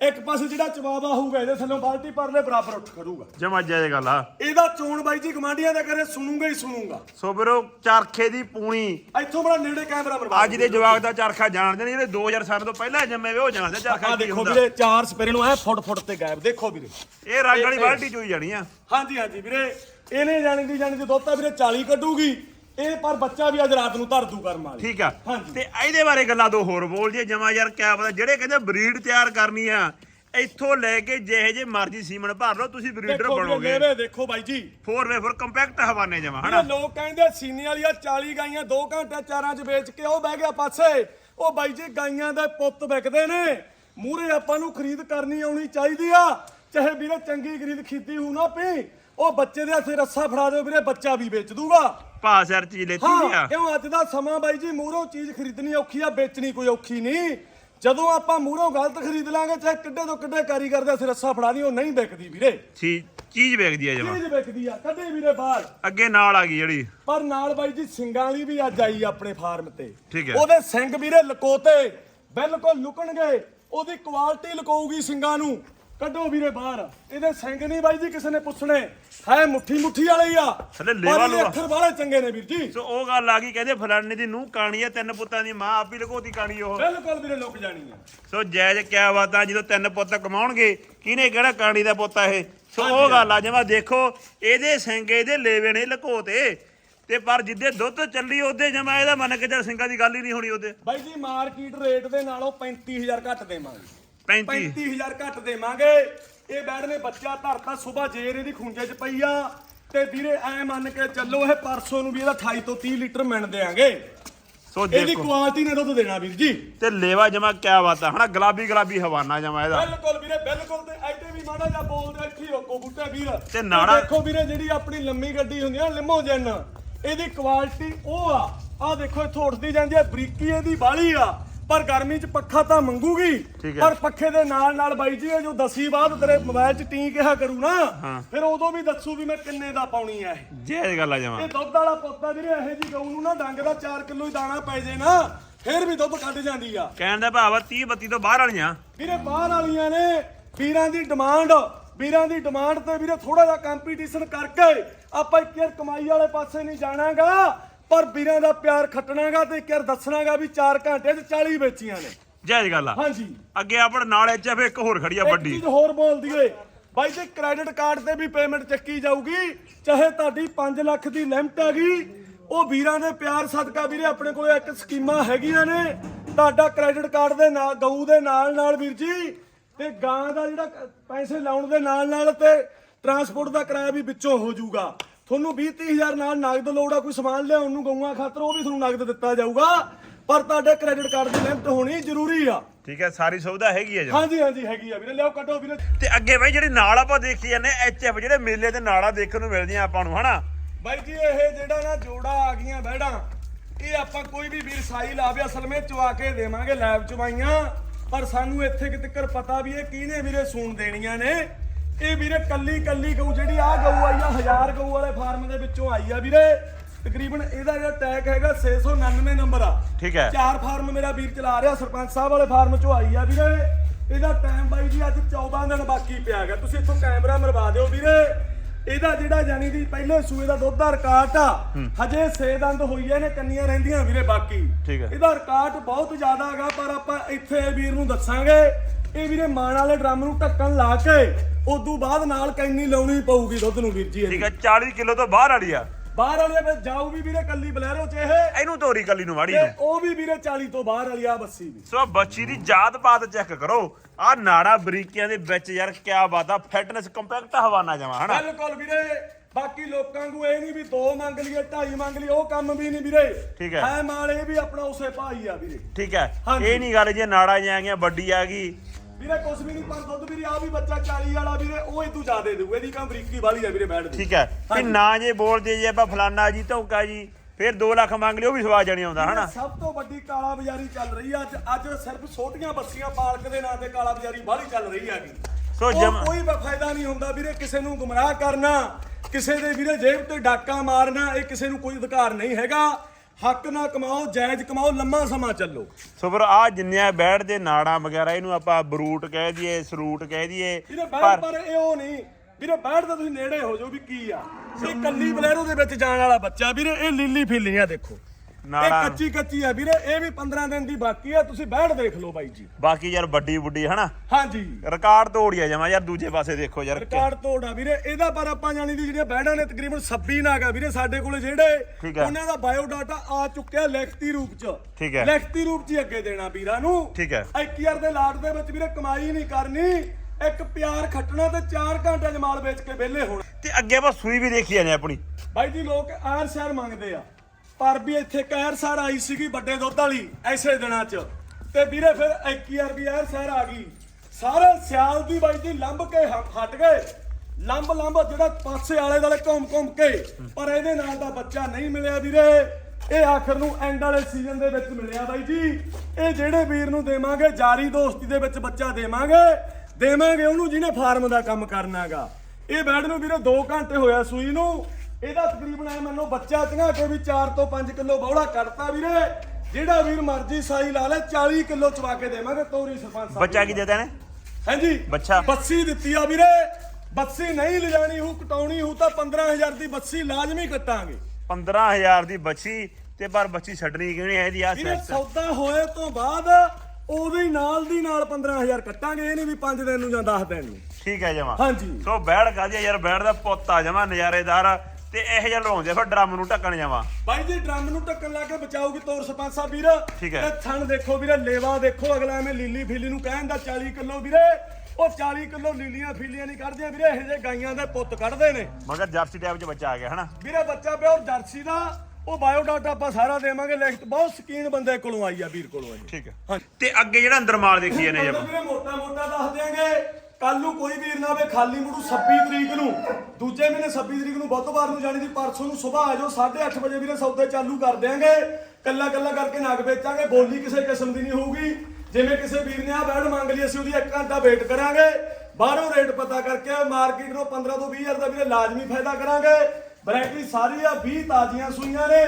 ਇੱਕ ਪਾਸੇ ਜਿਹੜਾ ਚਵਾਵਾ ਹੋਊਗਾ ਇਹਦੇ ਥੱਲੋਂ ਬਾਲਟੀ ਭਰ ਲੈ ਬਰਾਬਰ ਉੱਠ ਖੜੂਗਾ। ਜਮਾ ਜਾਇਜ਼ ਗੱਲ ਆ। ਇਹਦਾ ਚੋਣ ਬਾਈ ਜੀ ਗਮਾਂਡੀਆਂ ਦਾ ਕਰੇ ਸੁਣੂਗਾ ਹੀ ਸੁਣੂਗਾ। ਸੋ ਵੀਰੋ ਚਰਖੇ ਦੀ ਪੂਣੀ। ਇੱਥੋਂ ਬੜਾ ਨੇੜੇ ਕੈਮਰਾ ਬਰਬਾਦ ਅੱਜ ਦੇ ਜਵਾਕ ਦਾ ਚਰਖਾ ਜਾਣਦੇ ਨੇ ਜਿਹੜੇ 2000 ਸਾਲ ਤੋਂ ਪਹਿਲਾਂ ਜੰਮੇ ਵੇ ਉਹ ਜਾਣਦੇ ਚਰਖਾ ਆ ਕੀ ਦੇਖੋ ਹੁੰਦਾ। ਵੀਰੇ ਚਾਰ ਸਪੇਰੇ ਨੂੰ ਐ ਫੁੱਟ ਫੁੱਟ ਤੇ ਗਾਇਬ। ਦੇਖੋ ਵੀਰੇ। ਇਹ ਰੰਗ ਵਾਲੀ ਬਾਲਟੀ ਚੋਈ ਜਾਣੀ ਆ। ਹਾਂਜੀ ਹਾਂਜੀ ਵੀਰੇ ਇਹਨੇ ਜਾਣੀ ਦੀ ਜਾਣੀ ਦੀ ਦੋਤਾ ਵੀਰੇ 40 ਕੱਢੂਗੀ। ਇਹ ਪਰ ਬੱਚਾ ਵੀ ਅੱਜ ਰਾਤ ਨੂੰ ਧਰ ਦੂ ਕਰਮ ਵਾਲੀ। ਠੀਕ ਆ। ਹਾਂਜੀ। ਤੇ ਇਹਦੇ ਬਾਰੇ ਗੱਲਾਂ ਦੋ ਹੋਰ ਬੋਲ ਜੀ ਜਮਾ ਯਾਰ ਕਿਆ ਪਤਾ ਜਿਹੜੇ ਕਹਿੰਦੇ ਬਰੀਡ ਤਿਆਰ ਕਰਨੀ ਆ ਇੱਥੋਂ ਲੈ ਕੇ ਜਿਹੇ ਜੇ ਮਰਜ਼ੀ ਸੀਮਨ ਭਰ ਲਓ ਤੁਸੀਂ ਬਰੀਡਰ ਦੇਖੋ ਵੀਰੇ ਬਣੋਗੇ। ਲੇਵੇ ਦੇਖੋ ਬਾਈ ਜੀ। 4x4 ਕੰਪੈਕਟ ਹਵਾਨੇ ਜਮਾ ਹਨਾ? ਲੋਕ ਕਹਿੰਦੇ ਸੀਨੀ ਵਾਲੀਆਂ 40 ਗਾਈਆਂ 2 ਘੰਟੇ ਚਾਰਾਂ 'ਚ ਵੇਚ ਕੇ ਉਹ ਬਹਿ ਗਿਆ ਪਾਸੇ। ਉਹ ਬਾਈ ਜੀ ਗਾਈਆਂ ਦੇ ਪੁੱਤ ਵਿਕਦੇ ਨੇ। ਮੂਰੇ ਆਪਾਂ ਨੂੰ ਖਰੀਦ ਕਰਨੀ ਆਉਣੀ ਚਾਹੀਦੀ ਆ। ਚਾਹੇ ਵੀਰੇ ਚੰਗੀ ਖਰੀਦ ਖੀਤੀ ਹੋ ਨਾ ਪਈ ਉਹ ਬੱਚੇ ਦੇ ਹੱਥੇ ਰੱਸਾ ਫੜਾ ਦਿਓ ਵੀਰੇ ਬੱਚਾ ਵੀ ਵੇਚ ਦੂਗਾ। ਭਾ ਸਿਰ ਚੀਜ਼ ਲੈਤੀ ਹਾਂ ਆ। ਕਿਉਂ ਅੱਜ ਦਾ ਸਮਾਂ ਬਾਈ ਜੀ ਮੂਹਰੋਂ ਚੀਜ਼ ਖਰੀਦਣੀ ਔਖੀ ਆ ਵੇਚਣੀ ਕੋਈ ਔਖੀ ਨਹੀਂ। ਜਦੋਂ ਆਪਾਂ ਮੂਹਰੋਂ ਗਲਤ ਖਰੀਦ ਲਾਂਗੇ ਚਾਹੇ ਕਿੱਡੇ ਤੋਂ ਕਿੱਡੇ ਕਾਰੀਗਰ ਦੇ ਹੱਥੇ ਰੱਸਾ ਫੜਾ ਦੀ ਉਹ ਨਹੀਂ ਵਿਕਦੀ ਵੀਰੇ। ਚੀਜ਼ ਚੀਜ਼ ਵੇਖਦੀ ਆ ਜਮਾ। ਚੀਜ਼ ਵਿਕਦੀ ਆ ਕਦੇ ਵੀਰੇ ਬਾਹਰ। ਅੱਗੇ ਨਾਲ ਆ ਗਈ ਜਿਹੜੀ। ਪਰ ਨਾਲ ਬਾਈ ਜੀ ਸਿੰਘਾਂ ਵਾਲੀ ਵੀ ਅੱਜ ਆਈ ਆਪਣੇ ਫਾਰਮ ਤੇ। ਠੀਕ ਹੈ। ਉਹਦੇ ਸਿੰਘ ਵੀਰੇ ਲਕੋਤੇ ਬਿਲਕੁਲ ਲੁਕਣਗੇ। ਉਹਦੀ ਕੁਆਲਿਟੀ ਲਕੋਊਗੀ ਸਿੰਘਾਂ ਨੂੰ। ਕੱਢੋ ਵੀਰੇ ਬਾਹਰ। ਇਹਦੇ ਸਿੰਘ ਨਹੀਂ ਬਾਈ ਜੀ ਕਿਸੇ ਨੇ ਪੁੱਛਣੇ। ਹੈ ਮੁੱਠੀ ਮੁੱਠੀ ਵਾਲੇ ਹੀ ਆ। ਥੱਲੇ ਲੇਵਾ ਪਰ ਇਹਦੇ ਲੂਆ। ਅੱਖਰ ਵਾਲੇ ਚੰਗੇ ਨੇ ਵੀਰ ਜੀ। ਸੋ ਉਹ ਗੱਲ ਆ ਗਈ ਕਹਿੰਦੇ ਫਲਾਣੇ ਦੀ ਨੂੰ ਕਾਣੀ ਆ ਤਿੰਨ ਪੁੱਤਾਂ ਦੀ ਮਾਂ ਆਪ ਹੀ ਲਗੋਤੀ ਕਾਣੀ ਉਹ। ਬਿਲਕੁਲ ਵੀਰੇ ਲੁਕ ਜਾਣੀ ਆ। ਸੋ ਜਾਇਜ਼ ਕਿਆ ਬਾਤਾਂ ਜਦੋਂ ਤਿੰਨ ਪੁੱਤ ਕਮਾਉਣਗੇ ਕਿਹਨੇ ਕਿਹੜਾ ਕਾਣੀ ਦਾ ਪੁੱਤ ਆ ਇਹ? ਸੋ ਉਹ ਗੱਲ ਆ ਜਮਾ ਦੇਖੋ ਇਹਦੇ ਸਿੰਘ ਇਹਦੇ ਲੇਵੇ ਨੇ ਲਕੋਤੇ। ਤੇ ਪਰ ਜਿੱਦੇ ਦੁੱਧ ਚੱਲੀ ਉਹਦੇ ਜਮਾ ਇਹਦਾ ਮੰਨ ਕੇ ਚੱਲ ਸਿੰਘਾਂ ਦੀ ਗੱਲ ਹੀ ਨਹੀਂ ਹੋਣੀ ਉਹਦੇ। ਬਾਈ ਜੀ ਮਾਰਕੀਟ ਰੇਟ ਦੇ ਨਾਲੋਂ 35000 ਘੱਟ ਦੇਵਾਂਗੇ। 35 35000 ਘੱਟ ਦੇਵਾਂਗੇ। ਇਹ ਬੈਡ ਨੇ ਬੱਚਾ ਧਰਤਾ ਸਵੇਰ ਜੇਰ ਇਹਦੀ ਖੁੰਝੇ 'ਚ ਪਈ ਆ। ਤੇ ਵੀਰੇ ਐ ਮੰਨ ਕੇ ਚੱਲੋ ਇਹ ਪਰਸੋਂ ਨੂੰ ਵੀ ਇਹਦਾ 28 ਤੋਂ 30 ਲੀਟਰ ਮਿਣ ਦੇਾਂਗੇ ਸੋ ਇਹਦੀ ਦੇਖੋ। ਕੁਆਲਿਟੀ ਨੇ ਦੁੱਧ ਦੇਣਾ ਵੀਰ ਜੀ। ਤੇ ਲੇਵਾ ਜਮਾ ਕਿਆ ਬਾਤਾਂ ਹਨਾ? ਗੁਲਾਬੀ ਗੁਲਾਬੀ ਹਵਾਨਾ ਜਮਾ ਇਹਦਾ। ਬਿਲਕੁਲ ਵੀਰੇ ਬਿਲਕੁਲ ਤੇ ਐਡੇ ਵੀ ਮਾੜਾ ਜਿਹਾ ਬੋਲਦੇ ਇੱਥੇ ਰੋਕੋ ਬੁੱਟੇ ਵੀਰ। ਤੇ ਨਾੜਾ- ਦੇਖੋ ਵੀਰੇ ਜਿਹੜੀ ਆਪਣੀ ਲੰਮੀ ਗੱਡੀ ਹੁੰਦੀ ਆ ਲਿਮੋਜਨ ਇਹਦੀ ਕੁਆਲਿਟੀ ਉਹ ਆ। ਆ ਦੇਖੋ ਇੱਥੋਂ ਉੱਠਦੀ ਜਾਂਦੀ ਆ ਬਰੀਕੀ ਇਹਦੀ ਬਾਲੀ ਆ। ਪਰ ਗਰਮੀ 'ਚ ਪੱਖਾ ਤਾਂ ਮੰਗੂਗੀ। ਠੀਕ ਹੈ। ਪਰ ਪੱਖੇ ਦੇ ਨਾਲ ਨਾਲ ਬਾਈ ਜੀ ਇਹ ਜੋ ਦਸੀ ਬਾਅਦ ਤੇਰੇ ਮੋਬਾਈਲ 'ਚ ਟੀ ਕਿਹਾ ਕਰੂ ਨਾ ਹਾਂ। ਫਿਰ ਉਦੋਂ ਵੀ ਦੱਸੂ ਵੀ ਮੈਂ ਕਿੰਨੇ ਦਾ ਪਾਉਣੀ ਆ ਇਹ। ਗੱਲ ਆ ਜਮਾ ਇਹ ਦੁੱਧ ਵਾਲਾ ਪੁੱਤਾ ਵੀਰੇ ਇਹੋ ਜੀ ਗਊ ਨੂੰ ਨਾ ਡੰਗ ਦਾ 4 ਕਿਲੋ ਹੀ ਦਾਣਾ ਪੈ ਜੇ ਨਾ ਫਿਰ ਵੀ ਦੁੱਧ ਕੱਢ ਜਾਂਦੀ ਆ। ਕਹਿਣ ਦਾ ਭਾਵ ਆ 30 32 ਤੋਂ ਬਾਹਰ ਵਾਲੀਆਂ। ਵੀਰੇ ਬਾਹਰ ਵਾਲੀਆਂ ਨੇ ਵੀਰਾਂ ਦੀ ਡਿਮਾਂਡ ਵੀਰਾਂ ਦੀ ਡਿਮਾਂਡ ਤੇ ਵੀਰੇ ਥੋੜਾ ਜਿਹਾ ਕੰਪੀਟੀਸ਼ਨ ਕਰਕੇ ਆਪਾਂ ਇੱਕ ਯਾਰ ਕਮਾਈ ਵਾਲੇ ਪਾਸੇ ਨਹੀਂ ਜਾਣਾਗਾ। ਪਰ ਵੀਰਾਂ ਦਾ ਪਿਆਰ ਖੱਟਣਾਗਾ ਤੇ ਇੱਕ ਯਾਰ ਦੱਸਣਾਗਾ ਵੀ 4 ਘੰਟੇ 'ਚ 40 ਵੇਚੀਆਂ ਨੇ। ਜਾਇਜ਼ ਗੱਲ ਆ। ਹਾਂਜੀ। ਅੱਗੇ ਆਪਣ ਨਾਲ ਐਚਐਫ ਇੱਕ ਹੋਰ ਖੜੀ ਆ ਇੱਕ ਵੱਡੀ। ਚੀਜ਼ ਹੋਰ ਬੋਲ ਦਈਏ। ਬਾਈ ਜੀ ਕ੍ਰੈਡਿਟ ਕਾਰਡ ਤੇ ਵੀ ਪੇਮੈਂਟ ਚੱਕੀ ਜਾਊਗੀ। ਚਾਹੇ ਤੁਹਾਡੀ 5 ਲੱਖ ਦੀ ਲਿਮਟ ਹੈਗੀ ਉਹ ਵੀਰਾਂ ਦੇ ਪਿਆਰ ਸਦਕਾ ਵੀਰੇ ਆਪਣੇ ਕੋਲ ਇੱਕ ਸਕੀਮਾਂ ਹੈਗੀਆਂ ਨੇ। ਤੁਹਾਡਾ ਕ੍ਰੈਡਿਟ ਕਾਰਡ ਦੇ ਨਾਲ ਗਊ ਦੇ ਨਾਲ ਨਾਲ ਵੀਰ ਜੀ ਤੇ ਗਾਂ ਦਾ ਜਿਹੜਾ ਪੈਸੇ ਲਾਉਣ ਦੇ ਨਾਲ ਨਾਲ ਤੇ ਟਰਾਂਸਪੋਰਟ ਦਾ ਕਿਰਾਇਆ ਵੀ ਵਿੱਚੋਂ ਹੋ ਜਾਊਗਾ। ਤੁਹਾਨੂੰ 20 30000 ਨਾਲ ਨਗਦ ਲੋੜ ਆ ਕੋਈ ਸਮਾਨ ਲਿਆਉਣ ਨੂੰ ਗਊਆਂ ਖਾਤਰ ਉਹ ਵੀ ਤੁਹਾਨੂੰ ਨਗਦ ਦਿੱਤਾ ਜਾਊਗਾ। ਪਰ ਤੁਹਾਡੇ ਕ੍ਰੈਡਿਟ ਕਾਰਡ ਦੀ ਲਿਮਟ ਹੋਣੀ ਜ਼ਰੂਰੀ ਆ। ਠੀਕ ਹੈ ਸਾਰੀ ਸੁਵਿਧਾ ਹੈਗੀ ਆ ਜਮਾ ਹਾਂਜੀ ਹਾਂਜੀ ਹੈਗੀ ਆ ਵੀਰੇ। ਲਿਆਓ ਕੱਢੋ ਵੀਰੇ। ਤੇ ਅੱਗੇ ਬਾਈ ਜਿਹੜੀ ਨਾਲ ਆਪਾਂ ਦੇਖੀ ਜਾਂਦੇ ਐਚਐਫ ਜਿਹੜੇ ਮੇਲੇ ਤੇ ਨਾਲਾਂ ਦੇਖਣ ਨੂੰ ਮਿਲਦੀਆਂ ਆਪਾਂ ਨੂੰ ਹਨਾ? ਬਾਈ ਜੀ ਇਹ ਜਿਹੜਾ ਨਾ ਜੋੜਾ ਆ ਗਈਆਂ ਬੈੜਾਂ ਇਹ ਆਪਾਂ ਕੋਈ ਵੀ ਵੀਰ ਸਾਈ ਲਾਵੇ ਅਸਲ ਵਿੱਚ ਚਵਾ ਕੇ ਦੇਵਾਂਗੇ ਲੈਬ ਚਵਾਈਆਂ ਪਰ ਸਾਨੂੰ ਇੱਥੇ ਕਿ ਤੱਕਰ ਪਤਾ ਵੀ ਇਹ ਕਿਹਨੇ ਵੀਰੇ ਸੂਣ ਦੇਣੀਆਂ ਨੇ। ਇਹ ਵੀਰੇ ਕੱਲੀ ਕੱਲੀ ਗਊ ਜਿਹੜੀ ਆ ਗਊ ਆਈ ਆ ਹਜ਼ਾਰ ਗਊ ਵਾਲੇ ਫਾਰਮ ਦੇ ਵਿੱਚੋਂ ਆਈ ਆ ਵੀਰੇ। ਤਕਰੀਬਨ ਇਹਦਾ ਜਿਹੜਾ ਟੈਗ ਹੈਗਾ 699 ਨੰਬਰ ਆ। ਠੀਕ ਹੈ। ਚਾਰ ਫਾਰਮ ਮੇਰਾ ਵੀਰ ਚਲਾ ਰਿਹਾ ਸਰਪੰਚ ਸਾਹਿਬ ਵਾਲੇ ਫਾਰਮ ਚੋਂ ਆਈ ਆ ਵੀਰੇ। ਇਹਦਾ ਟਾਈਮ ਬਾਈ ਜੀ ਅੱਜ 14 ਦਿਨ ਬਾਕੀ ਪਿਆ ਗਿਆ ਤੁਸੀਂ ਇੱਥੋਂ ਕੈਮਰਾ ਮਰਵਾ ਦਿਓ ਵੀਰੇ। ਇਹਦਾ ਜਿਹੜਾ ਜਾਨੀ ਦੀ ਪਹਿਲੇ ਸੂਏ ਦਾ ਦੁੱਧ ਦਾ ਰਿਕਾਰਡ ਆ ਹਜੇ 6 ਦੰਦ ਹੋਈਏ ਨੇ ਕੰਨੀਆਂ ਰਹਿੰਦੀਆਂ ਵੀਰੇ ਬਾਕੀ। ਇਹਦਾ ਰਿਕਾਰਡ ਬਹੁਤ ਜ਼ਿਆਦਾ ਹੈਗਾ ਪਰ ਆਪਾਂ ਇੱਥੇ ਵੀਰ ਨੂੰ ਦੱਸਾਂਗੇ ਇਹ ਵੀਰੇ ਮਾਣ ਵਾਲੇ ਡਰਮ ਨੂੰ ਢੱਕਣ ਲਾ ਕੇ ਉਦੋਂ ਬਾਅਦ ਨਾਲ ਕੈਨੀ ਲਾਉਣੀ ਪਊਗੀ ਦੁੱਧ ਨੂੰ ਵੀਰ ਜੀ ਇਹਦੀ। ਠੀਕ ਹੈ 40 ਕਿਲੋ ਤੋਂ ਬਾਹਰ ਵਾਲੀ ਆ। ਬਾਹਰ ਵਾਲੇ ਵਿੱਚ ਜਾਊ ਵੀ ਵੀਰੇ ਕੱਲੀ ਬਲੈਰੋ ਚ ਇਹ। ਇਹਨੂੰ ਤੋਰੀ ਕੱਲੀ ਨੂੰ ਵਾੜੀ ਤੇ ਨੂੰ। ਉਹ ਵੀ ਵੀਰੇ 40 ਤੋਂ ਬਾਹਰ ਵਾਲੀ ਆ ਬੱਸੀ ਵੀ। ਸੋ ਬੱਚੀ ਦੀ ਜਾਤ ਪਾਤ ਚੈੱਕ ਕਰੋ। ਆ ਨਾੜਾ ਬਰੀਕੀਆਂ ਦੇ ਵਿੱਚ ਯਾਰ ਕਿਆ ਬਾਤ ਆ ਫਿਟਨੈਸ ਕੰਪੈਕਟ ਹਵਾਨਾ ਜਮਾ ਹਨਾ? ਬਿਲਕੁਲ ਵੀਰੇ ਬਾਕੀ ਲੋਕਾਂ ਨੂੰ ਇਹ ਨਹੀਂ ਵੀ ਦੋ ਮੰਗ ਲਈਏ ਢਾਈ ਮੰਗ ਲਈਏ ਉਹ ਕੰਮ ਵੀ ਨਹੀਂ ਵੀਰੇ। ਠੀਕ ਹੈ। ਹੈ ਮਾਲ ਇਹ ਵੀ ਆਪਣਾ ਉਸੇ ਭਾਈ ਆ ਵੀਰੇ। ਠੀਕ ਹੈ ਹਾਂਜੀ। ਇਹ ਨਹੀਂ ਗੱਲ ਜੇ ਨਾੜਾ ਜਾਂ ਆ ਗਈਆਂ ਵੱਡੀ ਆ ਗਈ ਵੀਰੇ ਕੁਛ ਵੀ ਨਹੀਂ ਪਰ ਦੁੱਧ ਵੀਰੇ ਆ ਵੀ ਬੱਚਾ 40 ਵਾਲਾ ਵੀਰੇ ਉਹ ਇਦੋਂ ਜ਼ਿਆਦੇ ਦੂ ਇਹਦੀ ਕੰਮ ਬਰੀਕੀ ਵਾਲੀ ਆ ਵੀਰੇ ਬੈਠ ਦੀ ਠੀਕ ਹੈ। ਵੀ। ਨਾ ਜੇ ਬੋਲਦੇ ਜੇ ਆਪਾਂ ਫਲਾਨਾ ਜੀ ਧੌਂਕਾ ਜੀ ਫਿਰ 2 ਲੱਖ ਮੰਗ ਲਿਓ ਵੀ ਸਵਾਦ ਜਾਣੀ ਆਉਂਦਾ ਹਨਾ? ਸਭ ਤੋਂ ਵੱਡੀ ਕਾਲਾ ਬਾਜ਼ਾਰੀ ਚੱਲ ਰਹੀ ਆ ਅੱਜ ਅੱਜ ਸਿਰਫ ਛੋਟੀਆਂ ਬੱਸੀਆਂ ਪਾਲਕ ਦੇ ਨਾਂ ਤੇ ਕਾਲਾ ਬਾਜ਼ਾਰੀ ਬਾਹਲੀ ਚੱਲ ਰਹੀ ਹੈਗੀ। ਸੋ ਉਹ ਜਮ- ਕੋਈ ਫਾਇਦਾ ਨਹੀਂ ਹੁੰਦਾ ਵੀਰੇ ਕਿਸੇ ਨੂੰ ਗੁੰਮਰਾਹ ਕਰਨਾ ਕਿਸੇ ਦੇ ਵੀਰੇ ਜੇਬ ਤੇ ਡਾਕਾ ਮਾਰਨਾ ਇਹ ਕਿਸੇ ਨੂੰ ਕੋਈ ਅਧਿਕਾਰ ਨਹੀਂ ਹੈਗਾ। ਹੱਕ ਨਾ ਕਮਾਓ ਜਾਇਜ਼ ਕਮਾਓ ਲੰਮਾ ਸਮਾਂ ਚੱਲੋ। ਸੋ ਫਿਰ ਆ ਜਿੰਨਿਆਂ ਬੈਠ ਦੇ ਨਾੜਾਂ ਵਗੈਰਾ ਇਹਨੂੰ ਆਪਾਂ ਬਰੂਟ ਕਹਿ ਦਈਏ ਸਰੂਟ ਕਹਿ ਦਈਏ ਵੀਰੇ ਬੈਠ ਪਰ ਇਹ ਉਹ ਨਹੀਂ। ਵੀਰੇ ਬੈਠ ਤਾਂ ਤੁਸੀਂ ਨੇੜੇ ਹੋ ਜਾਓ ਵੀ ਕੀ ਆ। ਇਹ ਕੱਲੀ ਬਲੈਰੋ ਦੇ ਵਿੱਚ ਜਾਣ ਵਾਲਾ ਬੱਚਾ ਵੀਰੇ ਇਹ ਲੀਲੀ ਫੀਲੀ ਆ ਦੇਖੋ। ਇਹ ਨਾੜਾਂ ਕੱਚੀ ਕੱਚੀ ਆ ਵੀਰੇ ਇਹ ਵੀ 15 ਦਿਨ ਦੀ ਬਾਕੀ ਆ ਤੁਸੀਂ ਬੈਠ ਦੇਖ ਲਓ ਬਾਈ ਜੀ। ਬਾਕੀ ਯਾਰ ਵੱਡੀ ਵੱਡੀ ਹਨਾ? ਹਾਂਜੀ। ਰਿਕਾਰਡ ਤੋੜਿਆ ਜਮਾ ਯਾਰ ਦੂਜੇ ਪਾਸੇ ਦੇਖੋ ਯਾਰ ਰਿਕਾਰਡ ਤੋੜਾ ਵੀਰੇ ਇਹਦਾ ਪਰ ਆਪਾਂ ਜਾਣੀ ਦੀ ਜਿਹੜੀਆਂ ਬੈੜਾਂ ਨੇ ਤਕਰੀਬਨ 26 ਨਾਗ ਆ ਵੀਰੇ ਸਾਡੇ ਕੋਲ ਜਿਹੜੇ ਠੀਕ। ਉਹਨਾਂ ਦਾ ਬਾਇਓ ਡਾਟਾ ਆ ਚੁੱਕਿਆ ਲਿਖਤੀ ਰੂਪ ਚ। ਠੀਕ ਹੈ। ਲਿਖਤੀ ਰੂਪ ਚ ਹੀ ਅੱਗੇ ਦੇਣਾ ਵੀਰਾਂ ਨੂੰ। ਠੀਕ ਹੈ। 21000 ਦੇ ਲਾਟ ਦੇ ਵਿੱਚ ਵੀਰੇ ਕਮਾਈ ਨਹੀਂ ਕਰਨੀ ਇੱਕ ਪਿਆਰ ਖੱਟਣਾ ਤੇ 4 ਘੰਟੇ ਚ ਮਾਲ ਵੇਚ ਕੇ ਵਿਹਲੇ ਹੋਣਾ। ਤੇ ਅੱਗੇ ਆਪਾਂ ਸੂਈ ਵੀ ਦੇਖੀ ਜਾਂਦੇ ਆਪਣੀ। ਬਾਈ ਜੀ ਲੋਕ ਆਰ ਸ਼ਹਿਰ ਮੰਗਦੇ ਆ। ਪਰ ਵੀ ਇੱਥੇ ਕਹਿਰ ਸਾਰ ਆਈ ਸੀਗੀ ਵੱਡੇ ਦੁੱਧ ਵਾਲੀ, ਐਸੇ ਦਿਨਾਂ 'ਚ। ਤੇ ਵੀਰੇ ਫਿਰ 21000 ਰੁਪਏ ਆਰ ਸ਼ਹਿਰ ਆ ਗਈ। ਸਾਰੇ ਸਿਆਲ ਦੀ ਬਾਈ ਲੰਬ ਕੇ ਹਟ ਗਏ। ਲੰਬ ਲੰਬ ਜਿਹੜਾ ਪਾਸੇ ਆਲੇ ਵਾਲੇ ਘੁੰਮ ਘੁੰਮ ਕੇ, ਪਰ ਇਹਦੇ ਨਾਲ ਦਾ ਬੱਚਾ ਨਹੀਂ ਮਿਲਿਆ ਵੀਰੇ। ਇਹ ਆਖਰ ਨੂੰ ਐਂਡ ਵਾਲੇ ਸੀਜ਼ਨ ਦੇ ਵਿੱਚ ਮਿਲਿਆ ਬਾਈ ਜੀ। ਇਹ ਜਿਹੜੇ ਵੀਰ ਨੂੰ ਦੇਵਾਂਗੇ, ਜਾਰੀ ਦੋਸਤੀ ਦੇ ਵਿੱਚ ਬੱਚਾ ਦੇਵਾਂਗੇ ਦੇਵਾਂਗੇ ਉਹਨੂੰ ਜਿਹਨੇ ਫਾਰਮ ਦਾ ਕੰਮ ਕਰਨਾਗਾ ਇਹ ਬੈਡ ਨੂੰ ਵੀਰੇ 2 ਘੰਟੇ ਹੋਇਆ ਸੂਈ ਨੂੰ। ਇਹਦਾ ਤਕਰੀਬਨ ਐ ਮੰਨੋ ਬੱਚਾ ਚੰਗਾ ਕੇ ਵੀ 4 ਤੋਂ 5 ਕਿਲੋ ਬੌੜਾ ਕੱਢਤਾ ਵੀਰੇ। ਜਿਹੜਾ ਵੀਰ ਮਰਜ਼ੀ ਸਾਈ ਲਾ ਲੈ 40 ਕਿਲੋ ਚਵਾ ਕੇ ਦੇਵਾਂਗੇ ਤੋਰੀ ਸਰਪੰਚ ਸਾਹਿਬ ਬੱਚਾ ਕੀ ਦੇ ਦੇਣੇ ਹਾਂਜੀ। ਬੱਚਾ? ਬੱਸੀ ਦਿੱਤੀ ਆ ਵੀਰੇ। ਬੱਸੀ ਨਹੀਂ ਲਿਜਾਣੀ ਹੂ ਕਟਾਉਣੀ ਹੂ ਤਾਂ 15000 ਦੀ ਬੱਸੀ ਲਾਜ਼ਮੀ ਕੱਟਾਂਗੇ। 15000 ਦੀ ਬੱਚੀ ਤੇ ਪਰ ਬੱਚੀ ਛੱਡਣੀ ਕਿਉਂ ਨਹੀਂ? ਹੈ ਜੀ ਆ ਵੀਰੇ ਸੌਦਾ ਹੋਏ ਤੋਂ ਬਾਅਦ ਉਹਦੇ ਹੀ ਨਾਲ ਦੀ ਨਾਲ 15000 ਕੱਟਾਂਗੇ ਇਹ ਨਹੀਂ ਵੀ 5 ਦਿਨ ਨੂੰ ਜਾਂ 10 ਦਿਨ ਨੂੰ। ਠੀਕ ਹੈ ਜਮਾ। ਹਾਂਜੀ। ਸੋ ਬੈੜ ਕਾਦੀ ਯਾਰ ਬੈੜ ਦਾ ਪੁੱਤ ਆ ਜਮਾ ਨਜ਼ਾਰੇਦਾਰ। ਤੇ ਇਹ ਜਿਹਾ ਲੜਾਉਂਦੇ ਫਿਰ ਡਰਮ ਨੂੰ ਢੱਕਣ ਜਾਵਾਂ। ਬਾਈ ਜੀ ਡਰਮ ਨੂੰ ਢੱਕਣ ਲਾ ਕੇ ਬਚਾਓਗੇ ਤੋਰ ਸਰਪੰਚ ਸਾਹਿਬ ਵੀਰ। ਠੀਕ ਹੈ। ਤੇ ਥਣ ਦੇਖੋ ਵੀਰੇ ਲੇਵਾ ਦੇਖੋ ਅਗਲਾ ਐਵੇਂ ਲੀਲੀ ਫੀਲੀ ਨੂੰ ਕਹਿਣ ਦਾ 40 ਕਿਲੋ ਵੀਰੇ। ਉਹ 40 ਕਿਲੋ ਲੀਲੀਆਂ ਫੀਲੀਆਂ ਨਹੀਂ ਕੱਢਦੀਆਂ ਵੀਰੇ ਇਹ ਜੇ ਗਾਈਆਂ ਦੇ ਪੁੱਤ ਕੱਢਦੇ ਨੇ। ਮਗਰ ਜਰਸੀ ਟੈਪ 'ਚ ਬੱਚਾ ਆ ਗਿਆ ਹਨਾ? ਵੀਰੇ ਬੱਚਾ ਪਿਆ ਉਹ ਜਰਸੀ ਦਾ ਉਹ ਬਾਇਓਡਾਟਾ ਆਪਾਂ ਸਾਰਾ ਦੇਵਾਂਗੇ ਲਿਖਤ ਬਹੁਤ ਸਕੀਨ ਬੰਦੇ ਕੋਲੋਂ ਆਈ ਆ ਵੀਰ ਕੋਲੋਂ ਆਈ ਠੀਕ ਹੈ। ਤੇ ਅੱਗੇ ਜਿਹੜਾ ਅੰਦਰ ਮਾਲ ਦੇਖੀ ਜਾਂਦੇ ਜੀ ਅੰਦਰ ਆਪਾਂ ਵੀਰੇ ਮੋਟਾ ਮੋਟਾ ਦੱਸ ਦਿਆਂਗੇ। ਕੱਲ ਨੂੰ ਕੋਈ ਵੀਰ ਨਾ ਵੇ ਖਾਲੀ ਮੁੜੂ 26 ਤਰੀਕ ਨੂੰ। ਦੂਜੇ ਮਹੀਨੇ 26 ਤਰੀਕ ਨੂੰ ਬੁੱਧਵਾਰ ਨੂੰ ਜਾਣੀ ਦੀ ਪਰਸੋਂ ਨੂੰ ਸਵੇਰ ਆ ਜਾਓ 8:30 ਵਜੇ ਵੀਰੇ ਸੌਦੇ ਚਾਲੂ ਕਰ ਦਿਆਂਗੇ। ਕੱਲਾ ਕੱਲਾ ਕਰਕੇ ਨਗ ਵੇਚਾਂਗੇ, ਬੋਲੀ ਕਿਸੇ ਕਿਸਮ ਦੀ ਨਹੀਂ ਹੋਊਗੀ। ਜਿਵੇਂ ਕਿਸੇ ਵੀਰ ਨੇ ਆ ਬੈਡ ਮੰਗ ਲਈ, ਅਸੀਂ ਉਹਦੀ 1 ਘੰਟਾ ਵੇਟ ਕਰਾਂਗੇ। ਬਾਹਰੋਂ ਰੇਟ ਪਤਾ ਕਰਕੇ ਮਾਰਕੀਟ ਨੂੰ 15 ਤੋਂ 20000 ਦਾ ਵੀਰੇ ਲਾਜ਼ਮੀ ਫਾਇਦਾ ਕਰਾਂਗੇ। ਵੈਰਾਈਟੀ ਸਾਰੀ ਆ 20 ਤਾਜ਼ੀਆਂ ਸੂਈਆਂ ਨੇ।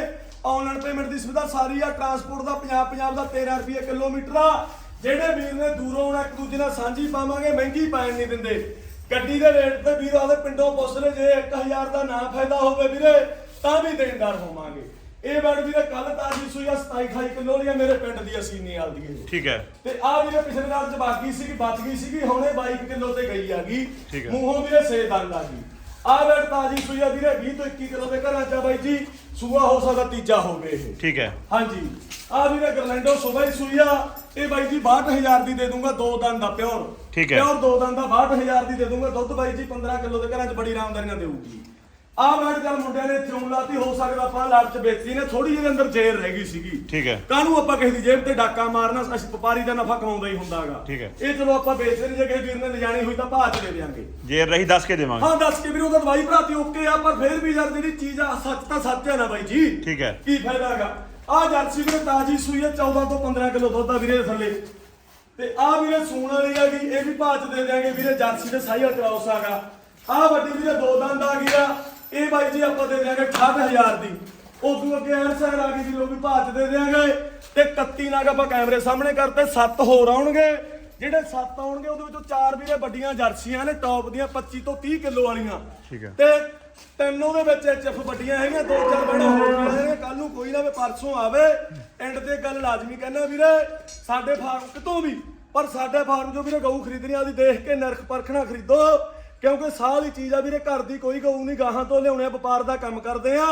ਆਨਲਾਈਨ ਪੇਮੈਂਟ ਦੀ ਸੁਵਿਧਾ ਸਾਰੀ ਆ ਟਰਾਂਸਪੋਰਟ ਦਾ 50 50 ਦਾ 13 ਰੁਪਏ ਕਿਲੋਮੀਟਰ ਆ। ਜਿਹੜੇ ਵੀਰ ਨੇ ਦੂਰੋਂ ਆਉਣਾ ਇੱਕ ਦੂਜੇ ਨਾਲ ਸਾਂਝੀ ਪਾਵਾਂਗੇ ਮਹਿੰਗੀ ਪੈਣ ਨਹੀਂ ਦਿੰਦੇ। ਗੱਡੀ ਦੇ ਰੇਟ ਤੇ ਵੀਰ ਆਦੇ ਪਿੰਡੋਂ ਪੁੱਛ ਲੈ ਜੇ 1000 ਦਾ ਨਾ ਫਾਇਦਾ ਹੋਵੇ ਵੀਰੇ ਤਾਂ ਵੀ ਦੇਣਦਾਰ ਹੋਵਾਂਗੇ। ਇਹ ਬੈਡ ਵੀਰੇ ਕੱਲ ਤਾਜ਼ੀ ਸੂਈ ਆ 27 28 ਕਿਲੋ ਆ ਮੇਰੇ ਪਿੰਡ ਦੀ ਅਸੀਂ ਨਹੀਂ ਆਲਦੀ ਇਹ। ਠੀਕ ਹੈ। ਤੇ ਆ ਵੀਰੇ ਪਿਛਲੇ ਰਾਤ ਚ ਬਾਕੀ ਸੀਗੀ ਬਚ ਗਈ ਸੀਗੀ ਹੁਣੇ 22 ਕਿਲੋ ਤੇ ਗਈ ਠੀਕ ਹੈ। ਮੂੰਹੋਂ ਵੀਰੇ ਸੇ ਦੰਦ ਆ ਗਈ। ਆ ਬੈਡ ਤਾਜ਼ੀ ਸੂਈ ਆ ਵੀਰੇ 20 ਤੋਂ 21 ਕਿਲੋ ਦੇ ਘਰਾਂ ਚ ਆ ਬਾਈ ਜੀ ਸੂਆ ਹੋ ਸਕਦਾ ਤੀਜਾ ਹੋਵੇ ਇਹ। ਠੀਕ ਹੈ। ਹਾਂਜੀ। ਆ ਵੀਰੇ ਗਰਲੈਂਡੋ ਹੀ ਸੂਈ ਆ ਇਹ ਬਾਈ ਜੀ 62000 ਦੀ ਦੇ ਦੂੰਗਾ ਦੋ ਦੰਦ ਦਾ ਪਿਓਰ। ਠੀਕ ਹੈ। ਪਿਓਰ ਦੋ ਦੰਦ ਦਾ 62000 ਦੀ ਦੇ ਦੂੰਗਾ। ਦੁੱਧ ਬਾਈ ਜੀ 15 ਕਿਲੋ ਦੇ ਘਰਾਂ ਚ ਬੜੀ ਆਰਾਮਦਾਰੀ ਨਾਲ ਦੇਊਗੀ। ਆ ਮੈਂ ਚੱਲ ਮੁੰਡਿਆਂ ਨੇ ਚੂਨ ਲਾਤੀ ਹੋ ਸਕਦਾ ਆਪਾਂ ਲੜ ਚ ਵੇਚੀ ਨੇ ਥੋੜੀ ਜਿਹੀ ਅੰਦਰ ਜੇਰ ਰਹਿ ਗਈ ਸੀਗੀ। ਠੀਕ ਹੈ। ਕਾਹਨੂੰ ਆਪਾਂ ਕਿਸੇ ਦੀ ਜੇਬ ਤੇ ਡਾਕਾ ਮਾਰਨਾ ਅਸੀਂ ਵਪਾਰੀ ਦਾ ਨਫਾ ਕਮਾਉਂਦਾ ਹੀ ਹੁੰਦਾਗਾ ਠੀਕ ਹੈ। ਇਹ ਚਲੋ ਆਪਾਂ ਵੇਚਦੇ ਨਹੀਂ ਜੇ ਕਿਸੇ ਵੀਰ ਨੇ ਲਿਜਾਣੀ ਹੋਈ ਤਾਂ ਭਾਅ ਚ ਦੇ ਦਿਆਂਗੇ। ਜੇ ਰਹੀ ਦੱਸ ਕੇ ਦੇਵਾਂਗੇ। ਹਾਂ ਦੱਸ ਕੇ ਵੀਰ ਉਹਦਾ ਦਵਾਈ ਭਰਾਤੀ ਓਕੇ ਆ ਪਰ ਫਿਰ ਵੀ ਯਾਰ ਜਿਹੜੀ ਚੀਜ਼ ਆ ਸੱਚ ਤਾਂ ਸੱਚ ਹੈ ਨਾ ਬਾਈ ਜੀ। ਠੀਕ ਹੈ। ਕੀ ਫਾਇਦਾ ਹੈਗਾ? ਆ ਜਰਸੀ ਵੀਰੇ ਤਾਜੀ ਸੂਈ ਹੈ 14 ਤੋਂ 15 ਕਿਲੋ ਦੁੱਧ ਆ ਵੀਰੇ ਥੱਲੇ। ਤੇ ਆ ਵੀਰੇ ਸੂਣ ਵਾਲੀ ਹੈਗੀ ਇਹ ਵੀ ਭਾਅ ਚ ਦੇ ਦਿਆਂਗੇ ਵੀਰੇ ਜਰਸੀ ਦੇ ਸਾਈਅਲ ਕਰਾਉਸ ਆਗਾ ਆ। ਵੱਡੀ ਵੀਰੇ ਦੋ ਦੰਦ ਆ ਗਈ ਆ, ਇਹ ਬਾਈ ਜੀ ਆਪਾਂ ਦੇ ਦਿਆਂਗੇ 68000 ਦੀ। ਉਦੋਂ ਅੱਗੇ ਐਨ ਸਾਈਡ ਆ ਗਈ ਜੀ, ਉਹ ਵੀ ਭਾਅ ਚ ਦੇ ਦਿਆਂਗੇ। ਤੇ 31 ਨਾਗ ਆਪਾਂ ਕੈਮਰੇ ਸਾਹਮਣੇ ਕਰਤੇ 7 ਹੋਰ ਆਉਣਗੇ। ਜਿਹੜੇ 7 ਆਉਣਗੇ ਉਹਦੇ ਵਿੱਚੋਂ 4 ਵੀਰੇ ਵੱਡੀਆਂ ਜਰਸੀਆਂ ਨੇ ਟੌਪ ਦੀਆਂ 25 ਤੋਂ 30 ਕਿਲੋ ਵਾਲੀਆਂ। ਠੀਕ ਹੈ। ਤੇ ਤਿੰਨ ਉਹਦੇ ਵਿੱਚ ਐਚਐਫ ਵੱਡੀਆਂ ਹੈਗੀਆਂ ਦੋ ਚਾਰ ਬੜਾ ਹੋਰ ਮਿਲਣਗੇ ਕੱਲ ਨੂੰ ਕੋਈ ਨਾ ਵੀ ਪਰਸੋਂ ਆਵੇ। ਐਂਡ ਤੇ ਗੱਲ ਲਾਜ਼ਮੀ ਕਹਿਣਾ ਵੀਰੇ ਸਾਡੇ ਫਾਰਮ ਕਿਤੋਂ ਵੀ ਪਰ ਸਾਡੇ ਫਾਰਮ ਚੋਂ ਵੀਰੇ ਗਊ ਖਰੀਦਣੀ ਆਦੀ ਦੇਖ ਕੇ ਨਰਖ ਪਰਖਣਾ ਖਰੀਦੋ। ਕਿਉਂਕਿ ਸਾਲ ਹੀ ਚੀਜ਼ ਆ ਵੀਰੇ ਘਰ ਦੀ ਕੋਈ ਗਊ ਨਹੀਂ ਗਾਹਾਂ ਤੋਂ ਲਿਆਉਣੇ ਆ ਵਪਾਰ ਦਾ ਕੰਮ ਕਰਦੇ ਆ।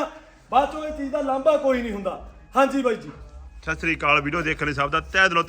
ਬਾਅਦ ਚੋਂ ਇਹ ਚੀਜ਼ ਦਾ ਲਾਂਭਾ ਕੋਈ ਨਹੀਂ ਹੁੰਦਾ। ਹਾਂਜੀ ਬਾਈ ਜੀ। ਸਤਿ ਸ੍ਰੀ ਅਕਾਲ ਵੀਡੀਓ ਦੇਖਣ ਲਈ ਸਭ ਦਾ ਤਹਿ ਦਿਲੋਂ